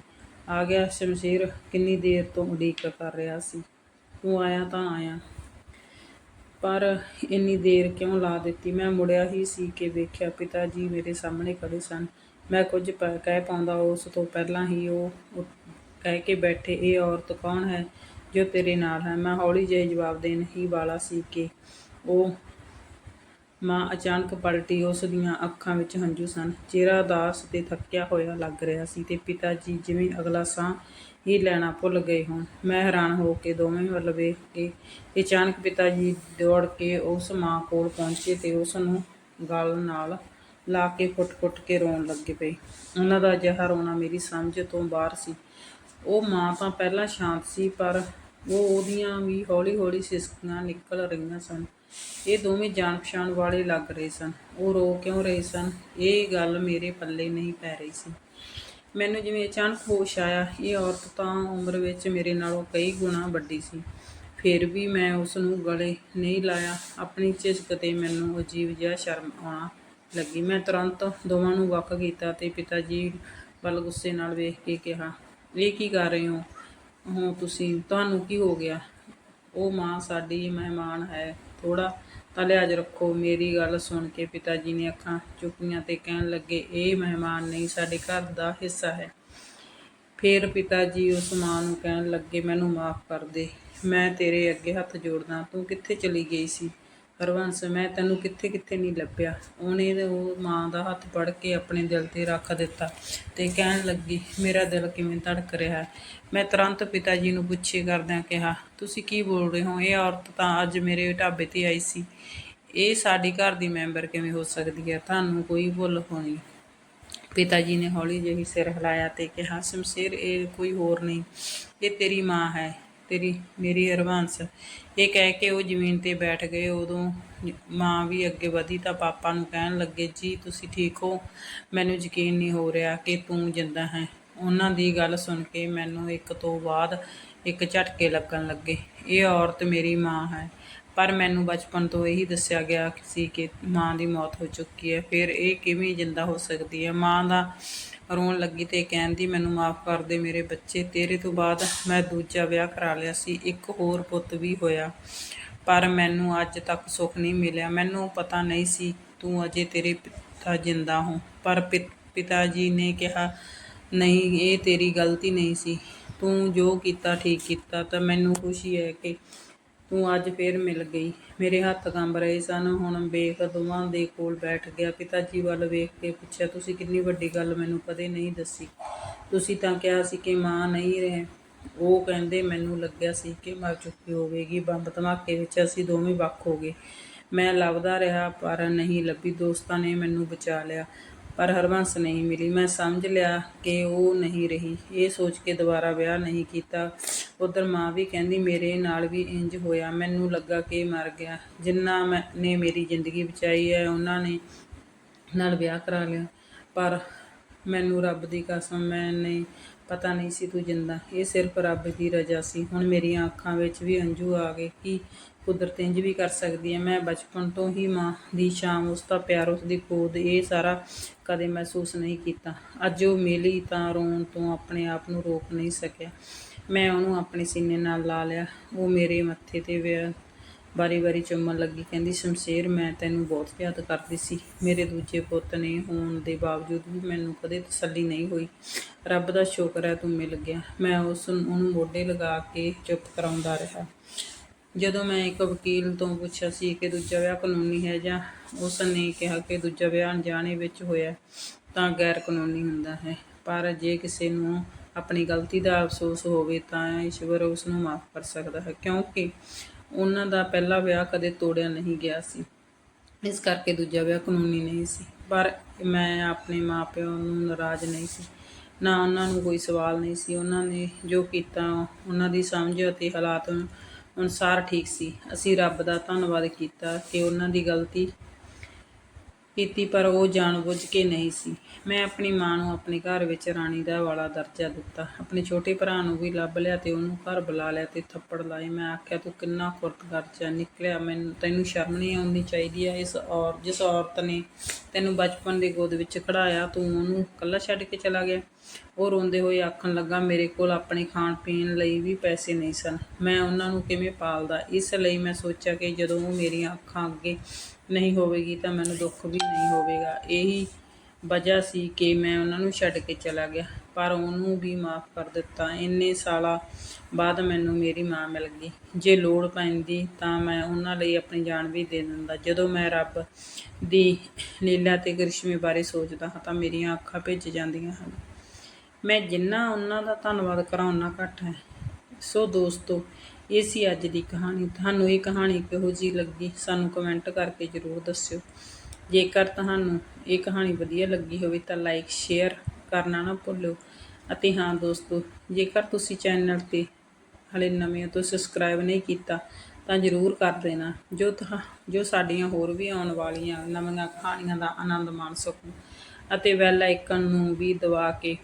ਆ ਗਿਆ ਸ਼ਮਸ਼ੀਰ, ਕਿੰਨੀ ਦੇਰ ਤੋਂ ਉਡੀਕ ਕਰ ਰਿਹਾ ਸੀ। ਤੂੰ ਆਇਆ ਤਾਂ ਆਇਆ। ਪਰ ਇੰਨੀ ਦੇਰ ਕਿਉਂ ਲਾ ਦਿੱਤੀ? ਮੈਂ ਮੁੜਿਆ ਹੀ ਸੀ ਕਿ ਵੇਖਿਆ ਪਿਤਾ ਜੀ ਮੇਰੇ ਸਾਹਮਣੇ ਖੜੇ ਸਨ। ਮੈਂ ਕੁਝ ਕਹਿ ਪਾਉਂਦਾ, ਉਸ ਤੋਂ ਪਹਿਲਾਂ ਹੀ ਉਹ ਕਹਿ ਕੇ ਬੈਠੇ, ਇਹ ਔਰਤ ਕੌਣ ਹੈ ਜੋ ਤੇਰੇ ਨਾਲ ਹੈ? ਮੈਂ ਹੌਲੀ ਜਿਹੇ ਜਵਾਬ ਦੇਣ ਹੀ ਵਾਲਾ ਸੀ ਕਿ ਉਹ ਮਾਂ ਅਚਾਨਕ ਪਲਟੀ ਉਸ ਦੀਆਂ ਅੱਖਾਂ ਵਿੱਚ ਹੰਝੂ ਸਨ। ਚਿਹਰਾ ਉਦਾਸ ਤੇ ਥੱਕਿਆ ਹੋਇਆ ਲੱਗ ਰਿਹਾ ਸੀ ਤੇ ਪਿਤਾ ਜੀ ਜਿਵੇਂ ਅਗਲਾ ਸਾਹ ਹੀ ਲੈਣਾ ਭੁੱਲ ਗਏ ਹੋਣ। ਮੈਂ ਹੈਰਾਨ ਹੋ ਕੇ ਦੋਵੇਂ ਵੱਲ ਵੇਖ ਕੇ ਅਚਾਨਕ ਪਿਤਾ ਜੀ ਦੌੜ ਕੇ ਉਸ ਮਾਂ ਕੋਲ ਪਹੁੰਚੇ ਤੇ ਉਸ ਨੂੰ ਗਲ ਨਾਲ ਲਾ ਕੇ ਫੁੱਟ-ਫੁੱਟ ਕੇ ਰੋਣ ਲੱਗੇ ਪਏ। ਉਹਨਾਂ ਦਾ ਅਜਿਹਾ ਰੋਣਾ ਮੇਰੀ ਸਮਝ ਤੋਂ ਬਾਹਰ ਸੀ। ਉਹ ਮਾਂ ਤਾਂ ਪਹਿਲਾਂ ਸ਼ਾਂਤ ਸੀ, ਪਰ ਉਹ ਉਹਦੀਆਂ ਵੀ ਹੌਲੀ-ਹੌਲੀ ਸਿਸਕੀਆਂ ਨਿਕਲ ਰਹੀਆਂ ਸਨ। ਇਹ ਦੋਵੇਂ ਜਾਣ ਪਛਾਣ ਵਾਲੇ ਲੱਗ ਰਹੇ ਸਨ। ਉਹ ਰੋ ਕਿਉਂ ਰਹੇ ਸਨ? ਇਹ ਗੱਲ ਮੇਰੇ ਪੱਲੇ ਨਹੀਂ ਪੈ ਰਹੀ ਸੀ। ਮੈਨੂੰ ਜਿਵੇਂ ਅਚਾਨਕ ਹੋਸ਼ ਆਇਆ, ਇਹ ਔਰਤ ਤਾਂ ਉਮਰ ਵਿੱਚ ਮੇਰੇ ਨਾਲੋਂ ਕਈ ਗੁਣਾ ਵੱਡੀ ਸੀ। ਫਿਰ ਵੀ ਮੈਂ ਉਸ ਨੂੰ ਗਲੇ ਨਹੀਂ ਲਾਇਆ। ਆਪਣੀ ਝਿਜਕ ਤੇ ਮੈਨੂੰ ਅਜੀਬ ਜਿਹਾ ਸ਼ਰਮ ਆਉਣਾ ਲੱਗੀ। ਮੈਂ ਤੁਰੰਤ ਦੋਵਾਂ ਨੂੰ ਵੱਖ ਕੀਤਾ ਤੇ ਪਿਤਾ ਜੀ ਵੱਲ ਗੁੱਸੇ ਨਾਲ ਵੇਖ ਕੇ ਕਿਹਾ, ਇਹ ਕੀ ਕਰ ਰਹੇ ਹੋ? ਹੋ ਤੁਸੀਂ, ਤੁਹਾਨੂੰ ਕੀ ਹੋ ਗਿਆ? ਉਹ ਮਾਂ ਸਾਡੀ ਮਹਿਮਾਨ ਹੈ ਥੋੜਾ ਤਾਂ ਲਿਹਾਜ਼ ਰੱਖੋ। ਮੇਰੀ ਗੱਲ ਸੁਣ ਕੇ ਪਿਤਾ ਜੀ ਨੇ ਅੱਖਾਂ ਚੁੱਕੀਆਂ ਤੇ ਕਹਿਣ ਲੱਗੇ, ਇਹ ਮਹਿਮਾਨ ਨਹੀਂ, ਸਾਡੇ ਘਰ ਦਾ ਹਿੱਸਾ ਹੈ। ਫਿਰ ਪਿਤਾ ਜੀ ਉਸ ਮਾਂ ਨੂੰ ਕਹਿਣ ਲੱਗੇ, ਮੈਨੂੰ ਮਾਫ ਕਰ ਦੇ, ਮੈਂ ਤੇਰੇ ਅੱਗੇ ਹੱਥ ਜੋੜਦਾ, ਤੂੰ ਕਿੱਥੇ ਚਲੀ ਗਈ ਸੀ? ਹਰਵੰਸ ਮੈਂ ਤੈਨੂੰ ਕਿੱਥੇ ਕਿੱਥੇ ਨਹੀਂ ਲੱਭਿਆ। ਉਹਨੇ ਉਹ ਮਾਂ ਦਾ ਹੱਥ ਫੜ ਕੇ ਆਪਣੇ ਦਿਲ ਤੇ ਰੱਖ ਦਿੱਤਾ ਤੇ ਕਹਿਣ ਲੱਗੀ, ਮੇਰਾ ਦਿਲ ਕਿਵੇਂ ਧੜਕ ਰਿਹਾ ਹੈ? ਮੈਂ ਤੁਰੰਤ ਪਿਤਾ ਜੀ ਨੂੰ ਪੁੱਛੇ ਕਰਦਿਆਂ ਕਿਹਾ, ਤੁਸੀਂ ਕੀ ਬੋਲ ਰਹੇ ਹੋ? ਇਹ ਔਰਤ ਤਾਂ ਅੱਜ ਮੇਰੇ ਢਾਬੇ ਤੇ ਆਈ ਸੀ। ਇਹ ਸਾਡੀ ਘਰ ਦੀ ਮੈਂਬਰ ਕਿਵੇਂ ਹੋ ਸਕਦੀ ਹੈ? ਤੁਹਾਨੂੰ ਕੋਈ ਭੁੱਲ ਹੋਣੀ? ਪਿਤਾ ਜੀ ਨੇ ਹੌਲੀ ਜਿਹੀ ਸਿਰ ਹਿਲਾਇਆ ਤੇ ਕਿਹਾ, ਸ਼ਮਸ਼ੇਰ, ਇਹ ਕੋਈ ਹੋਰ ਨਹੀਂ। ਇਹ ਤੇਰੀ ਮਾਂ ਹੈ। ਤੇਰੀ, ਮੇਰੀ ਹਰਵੰਸ ਇਹ ਕਹਿ ਕੇ ਉਹ ਜ਼ਮੀਨ ਤੇ ਬੈਠ ਗਏ। ਉਦੋਂ ਮਾਂ ਵੀ ਅੱਗੇ ਵਧੀ ਤਾਂ ਪਾਪਾ ਨੂੰ ਕਹਿਣ ਲੱਗੇ, ਜੀ, ਤੁਸੀਂ ਠੀਕ ਹੋ? ਮੈਨੂੰ ਯਕੀਨ ਨਹੀਂ ਹੋ ਰਿਹਾ ਕਿ ਤੂੰ ਜਿੰਦਾ ਹੈ। ਉਹਨਾਂ ਦੀ ਗੱਲ ਸੁਣ ਕੇ ਮੈਨੂੰ ਇੱਕ ਤੋਂ ਬਾਅਦ ਇੱਕ ਝਟਕੇ ਲੱਗਣ ਲੱਗੇ। ਇਹ ਔਰਤ ਮੇਰੀ ਮਾਂ ਹੈ। ਪਰ ਮੈਨੂੰ ਬਚਪਨ ਤੋਂ ਇਹੀ ਦੱਸਿਆ ਗਿਆ ਸੀ ਕਿ ਮਾਂ ਦੀ ਮੌਤ ਹੋ ਚੁੱਕੀ ਹੈ। ਫਿਰ ਇਹ ਕਿਵੇਂ ਜਿੰਦਾ ਹੋ ਸਕਦੀ ਹੈ? ਮਾਂ ਦਾ ਰੋਣ ਲੱਗੀ ਤੇ ਕਹਿੰਦੀ, ਮੈਨੂੰ ਮਾਫ ਕਰ ਦੇ ਮੇਰੇ ਬੱਚੇ, ਤੇਰੇ ਤੋਂ ਬਾਅਦ ਮੈਂ ਦੂਜਾ ਵਿਆਹ ਕਰਾ ਲਿਆ ਸੀ, ਇੱਕ ਹੋਰ ਪੁੱਤ ਵੀ ਹੋਇਆ। ਪਰ ਮੈਨੂੰ ਅੱਜ ਤੱਕ ਸੁੱਖ ਨਹੀਂ ਮਿਲਿਆ। ਮੈਨੂੰ ਪਤਾ ਨਹੀਂ ਸੀ ਤੂੰ ਅਜੇ ਤੇਰੇ ਪਿਤਾ ਜਿੰਦਾ ਹੋ। ਪਰ ਪਿ- ਪਿਤਾ ਜੀ ਨੇ ਕਿਹਾ, ਨਹੀਂ, ਇਹ ਤੇਰੀ ਗਲਤੀ ਨਹੀਂ ਸੀ। ਤੂੰ ਜੋ ਕੀਤਾ, ਠੀਕ ਕੀਤਾ, ਤਾਂ ਮੈਨੂੰ ਖੁਸ਼ੀ ਹੈ ਕਿ ਤੂੰ ਅੱਜ ਫੇਰ ਮਿਲ ਗਈ। ਮੇਰੇ ਹੱਥ ਕੰਬ ਰਹੇ ਸਨ। ਹੁਣ ਬੇਖ ਦੋਵਾਂ ਦੇ ਕੋਲ ਬੈਠ ਗਿਆ। ਪਿਤਾ ਜੀ ਵੱਲ ਵੇਖ ਕੇ ਪੁੱਛਿਆ, ਤੁਸੀਂ ਕਿੰਨੀ ਵੱਡੀ ਗੱਲ ਮੈਨੂੰ ਕਦੇ ਨਹੀਂ ਦੱਸੀ। ਤੁਸੀਂ ਤਾਂ ਕਿਹਾ ਸੀ ਕਿ ਮਾਂ ਨਹੀਂ ਰਹੇ। ਉਹ ਕਹਿੰਦੇ ਮੈਨੂੰ ਲੱਗਿਆ ਸੀ ਕਿ ਮਰ ਚੁੱਕੀ ਹੋਵੇਗੀ। ਬੰਬ ਧਮਾਕੇ ਵਿੱਚ ਅਸੀਂ ਦੋਵੇਂ ਵੱਖ ਹੋ ਗਏ। ਮੈਂ ਲੱਭਦਾ ਰਿਹਾ, ਪਰ ਨਹੀਂ ਲੱਭੀ। ਦੋਸਤਾਂ ਨੇ ਮੈਨੂੰ ਬਚਾ ਲਿਆ। ਪਰ ਹਰਬੰਸ ਨਹੀਂ ਮਿਲੀ। ਮੈਂ ਸਮਝ ਲਿਆ ਕਿ ਉਹ ਨਹੀਂ ਰਹੀ। ਇਹ ਸੋਚ ਕੇ ਦੁਬਾਰਾ ਵਿਆਹ ਨਹੀਂ ਕੀਤਾ। ਉਧਰ ਮਾਂ ਵੀ ਕਹਿੰਦੀ, ਮੇਰੇ ਨਾਲ ਵੀ ਇੰਜ ਹੋਇਆ। ਮੈਨੂੰ ਲੱਗਾ ਕਿ ਮਰ ਗਿਆ। ਜਿੰਨਾ ਮੈਂ ਨੇ ਮੇਰੀ ਜ਼ਿੰਦਗੀ ਬਚਾਈ ਹੈ, ਉਹਨਾਂ ਨੇ ਨਾਲ ਵਿਆਹ ਕਰਾ ਲਿਆ। ਪਰ ਮੈਨੂੰ ਰੱਬ ਦੀ ਕਸਮ ਮੈਨੇ ਪਤਾ ਨਹੀਂ ਸੀ ਤੂੰ ਜਿੰਦਾ। ਇਹ ਸਿਰਫ ਰੱਬ ਦੀ ਰਜ਼ਾ ਸੀ। ਹੁਣ ਮੇਰੀਆਂ ਅੱਖਾਂ ਵਿੱਚ ਵੀ ਅੰਜੂ ਆ ਗਏ ਕਿ ਕੁਦਰਤ ਇੰਜ ਵੀ ਕਰ ਸਕਦੀ ਹੈ। ਮੈਂ ਬਚਪਨ ਤੋਂ ਹੀ ਮਾਂ ਦੀ ਸ਼ਾਮ, ਉਸ ਦਾ ਪਿਆਰ, ਉਸ ਦੀ ਖੋਦ ਇਹ ਸਾਰਾ ਕਦੇ ਮਹਿਸੂਸ ਨਹੀਂ ਕੀਤਾ। ਅੱਜ ਉਹ ਮਿਲੀ ਤਾਂ ਰੋਣ ਤੋਂ ਆਪਣੇ ਆਪ ਨੂੰ ਰੋਕ ਨਹੀਂ ਸਕਿਆ। ਮੈਂ ਉਹਨੂੰ ਆਪਣੇ ਸੀਨੇ ਨਾਲ ਲਾ ਲਿਆ। ਉਹ ਮੇਰੇ ਮੱਥੇ ਤੇ ਵਿਆ- ਵਾਰੀ-ਵਾਰੀ ਚੁੰਮਣ ਲੱਗੀ। ਕਹਿੰਦੀ, ਸ਼ਮਸ਼ੇਰ, ਮੈਂ ਤੈਨੂੰ ਬਹੁਤ ਯਾਦ ਕਰਦੀ ਸੀ। ਮੇਰੇ ਦੂਜੇ ਪੁੱਤ ਨੇ ਹੋਣ ਦੇ ਬਾਵਜੂਦ ਵੀ ਮੈਨੂੰ ਕਦੇ ਤਸੱਲੀ ਨਹੀਂ ਹੋਈ। ਰੱਬ ਦਾ ਸ਼ੁਕਰ ਹੈ ਤੂੰ ਮਿਲ ਗਿਆ। ਮੈਂ ਉਸ ਨੂੰ, ਉਹਨੂੰ ਮੋਢੇ ਲਗਾ ਕੇ ਚੁੱਪ ਕਰਾਉਂਦਾ ਰਿਹਾ। ਜਦੋਂ ਮੈਂ ਇੱਕ ਵਕੀਲ ਤੋਂ ਪੁੱਛਿਆ ਸੀ ਕਿ ਦੂਜਾ ਵਿਆਹ ਕਾਨੂੰਨੀ ਹੈ ਜਾਂ ਉਸ ਨੇ ਕਿਹਾ ਕਿ ਦੂਜਾ ਵਿਆਹ ਅਣਜਾਣੇ ਵਿੱਚ ਹੋਇਆ ਤਾਂ ਗੈਰ ਕਾਨੂੰਨੀ ਹੁੰਦਾ ਹੈ। ਪਰ ਜੇ ਕਿਸੇ ਨੂੰ ਆਪਣੀ ਗਲਤੀ ਦਾ ਅਫਸੋਸ ਹੋਵੇ ਤਾਂ ਈਸ਼ਵਰ ਉਸ ਨੂੰ ਮਾਫ ਕਰ ਸਕਦਾ ਹੈ, ਕਿਉਂਕਿ ਉਹਨਾਂ ਦਾ ਪਹਿਲਾ ਵਿਆਹ ਕਦੇ ਤੋੜਿਆ ਨਹੀਂ ਗਿਆ ਸੀ। ਇਸ ਕਰਕੇ ਦੂਜਾ ਵਿਆਹ ਕਾਨੂੰਨੀ ਨਹੀਂ ਸੀ। ਪਰ ਮੈਂ ਆਪਣੇ ਮਾਪਿਆਂ ਨੂੰ ਨਾਰਾਜ਼ ਨਹੀਂ ਸੀ। ਨਾ ਉਹਨਾਂ ਨੂੰ ਕੋਈ ਸਵਾਲ ਨਹੀਂ ਸੀ। ਉਹਨਾਂ ਨੇ ਜੋ ਕੀਤਾ, ਉਹਨਾਂ ਦੀ ਸਮਝ ਅਤੇ ਹਾਲਾਤ ਅਨੁਸਾਰ ਠੀਕ ਸੀ। ਅਸੀਂ ਰੱਬ ਦਾ ਧੰਨਵਾਦ ਕੀਤਾ ਕਿ ਉਹਨਾਂ ਦੀ ਗਲਤੀ ਕੀਤੀ, ਪਰ ਉਹ ਜਾਣਬੁੱਝ ਕੇ ਨਹੀਂ ਸੀ। ਮੈਂ ਆਪਣੀ ਮਾਂ ਨੂੰ ਆਪਣੇ ਘਰ ਵਿੱਚ ਰਾਣੀ ਦਾ ਵਾਲਾ ਦਰਜਾ ਦਿੱਤਾ। ਆਪਣੇ ਛੋਟੇ ਭਰਾ ਨੂੰ ਵੀ ਲੱਭ ਲਿਆ ਤੇ ਉਹਨੂੰ ਘਰ ਬੁਲਾ ਲਿਆ ਤੇ ਥੱਪੜ ਲਾਏ। ਮੈਂ ਆਖਿਆ, ਤੂੰ ਕਿੰਨਾ ਖੁਰਤਗਰਜਾ ਨਿਕਲਿਆ। ਮੈਨੂੰ ਤੈਨੂੰ ਸ਼ਰਮ ਨਹੀਂ ਆਉਣੀ ਚਾਹੀਦੀ ਹੈ ਇਸ ਔਰ, ਜਿਸ ਔਰਤ ਨੇ ਤੈਨੂੰ ਬਚਪਨ ਦੇ ਗੋਦ ਵਿੱਚ ਖੜਾਇਆ, ਤੂੰ ਉਹਨੂੰ ਇਕੱਲਾ ਛੱਡ ਕੇ ਚਲਾ ਗਿਆ? ਉਹ ਰੋਂਦੇ ਹੋਏ ਆਖਣ ਲੱਗਾ, ਮੇਰੇ ਕੋਲ ਆਪਣੇ ਖਾਣ ਪੀਣ ਲਈ ਵੀ ਪੈਸੇ ਨਹੀਂ ਸਨ। ਮੈਂ ਉਹਨਾਂ ਨੂੰ ਕਿਵੇਂ ਪਾਲਦਾ? ਇਸ ਲਈ ਮੈਂ ਸੋਚਿਆ ਕਿ ਜਦੋਂ ਉਹ ਮੇਰੀਆਂ ਅੱਖਾਂ ਅੱਗੇ ਨਹੀਂ ਹੋਵੇਗੀ ਤਾਂ ਮੈਨੂੰ ਦੁੱਖ ਵੀ ਨਹੀਂ ਹੋਵੇਗਾ। ਇਹੀ ਵਜ੍ਹਾ ਸੀ ਕਿ ਮੈਂ ਉਹਨਾਂ ਨੂੰ ਛੱਡ ਕੇ ਚਲਾ ਗਿਆ, ਪਰ ਉਹਨੂੰ ਵੀ ਮਾਫ ਕਰ ਦਿੱਤਾ। ਇੰਨੇ ਸਾਲਾਂ ਬਾਅਦ ਮੈਨੂੰ ਮੇਰੀ ਮਾਂ ਮਿਲ ਗਈ। ਜੇ ਲੋੜ ਪੈਂਦੀ ਤਾਂ ਮੈਂ ਉਹਨਾਂ ਲਈ ਆਪਣੀ ਜਾਨ ਵੀ ਦੇ ਦਿੰਦਾ। ਜਦੋਂ ਮੈਂ ਰੱਬ ਦੀ ਲੀਲਾ ਤੇ ਕਰਿਸ਼ਮੇ ਬਾਰੇ ਸੋਚਦਾ ਹਾਂ ਤਾਂ ਮੇਰੀਆਂ ਅੱਖਾਂ ਭਿੱਜ ਜਾਂਦੀਆਂ ਹਨ। ਮੈਂ ਜਿੰਨਾ ਉਹਨਾਂ ਦਾ ਧੰਨਵਾਦ ਕਰਾਂ ਉਨਾ ਘੱਟ ਹੈ। ਸੋ ਦੋਸਤੋ ਇਹ ਸੀ ਅੱਜ ਦੀ ਕਹਾਣੀ। ਤੁਹਾਨੂੰ ਇਹ ਕਹਾਣੀ ਕਿਹੋ ਜਿਹੀ ਲੱਗੀ? ਸਾਨੂੰ ਕਮੈਂਟ ਕਰਕੇ ਜ਼ਰੂਰ ਦੱਸਿਓ। ਜੇਕਰ ਤੁਹਾਨੂੰ ਇਹ ਕਹਾਣੀ ਵਧੀਆ ਲੱਗੀ ਹੋਵੇ ਤਾਂ ਲਾਈਕ ਸ਼ੇਅਰ ਕਰਨਾ ਨਾ ਭੁੱਲਿਓ। ਅਤੇ ਹਾਂ ਦੋਸਤੋ, ਜੇਕਰ ਤੁਸੀਂ ਚੈਨਲ ਤੇ ਹਲੇ ਨਵੇਂ ਹੋ ਤਾਂ ਸਬਸਕ੍ਰਾਈਬ ਨਹੀਂ ਕੀਤਾ, ਤਾਂ ਜ਼ਰੂਰ ਕਰ ਦੇਣਾ। ਜੋ ਤੁਹਾ ਜੋ ਸਾਡੀਆਂ ਹੋਰ ਵੀ ਆਉਣ ਵਾਲੀਆਂ ਨਵੀਆਂ ਕਹਾਣੀਆਂ ਦਾ ਆਨੰਦ ਮਾਣ ਸਕੋ। ਅਤੇ ਬੈਲ ਆਈਕਨ ਨੂੰ ਵੀ ਦਬਾ ਕੇ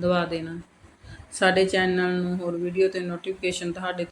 ਦਬਾ ਦੇਣਾ। ਸਾਡੇ ਚੈਨਲ ਨੂੰ ਹੋਰ ਵੀਡੀਓ ਤੇ ਨੋਟੀਫਿਕੇਸ਼ਨ ਤੁਹਾਡੇ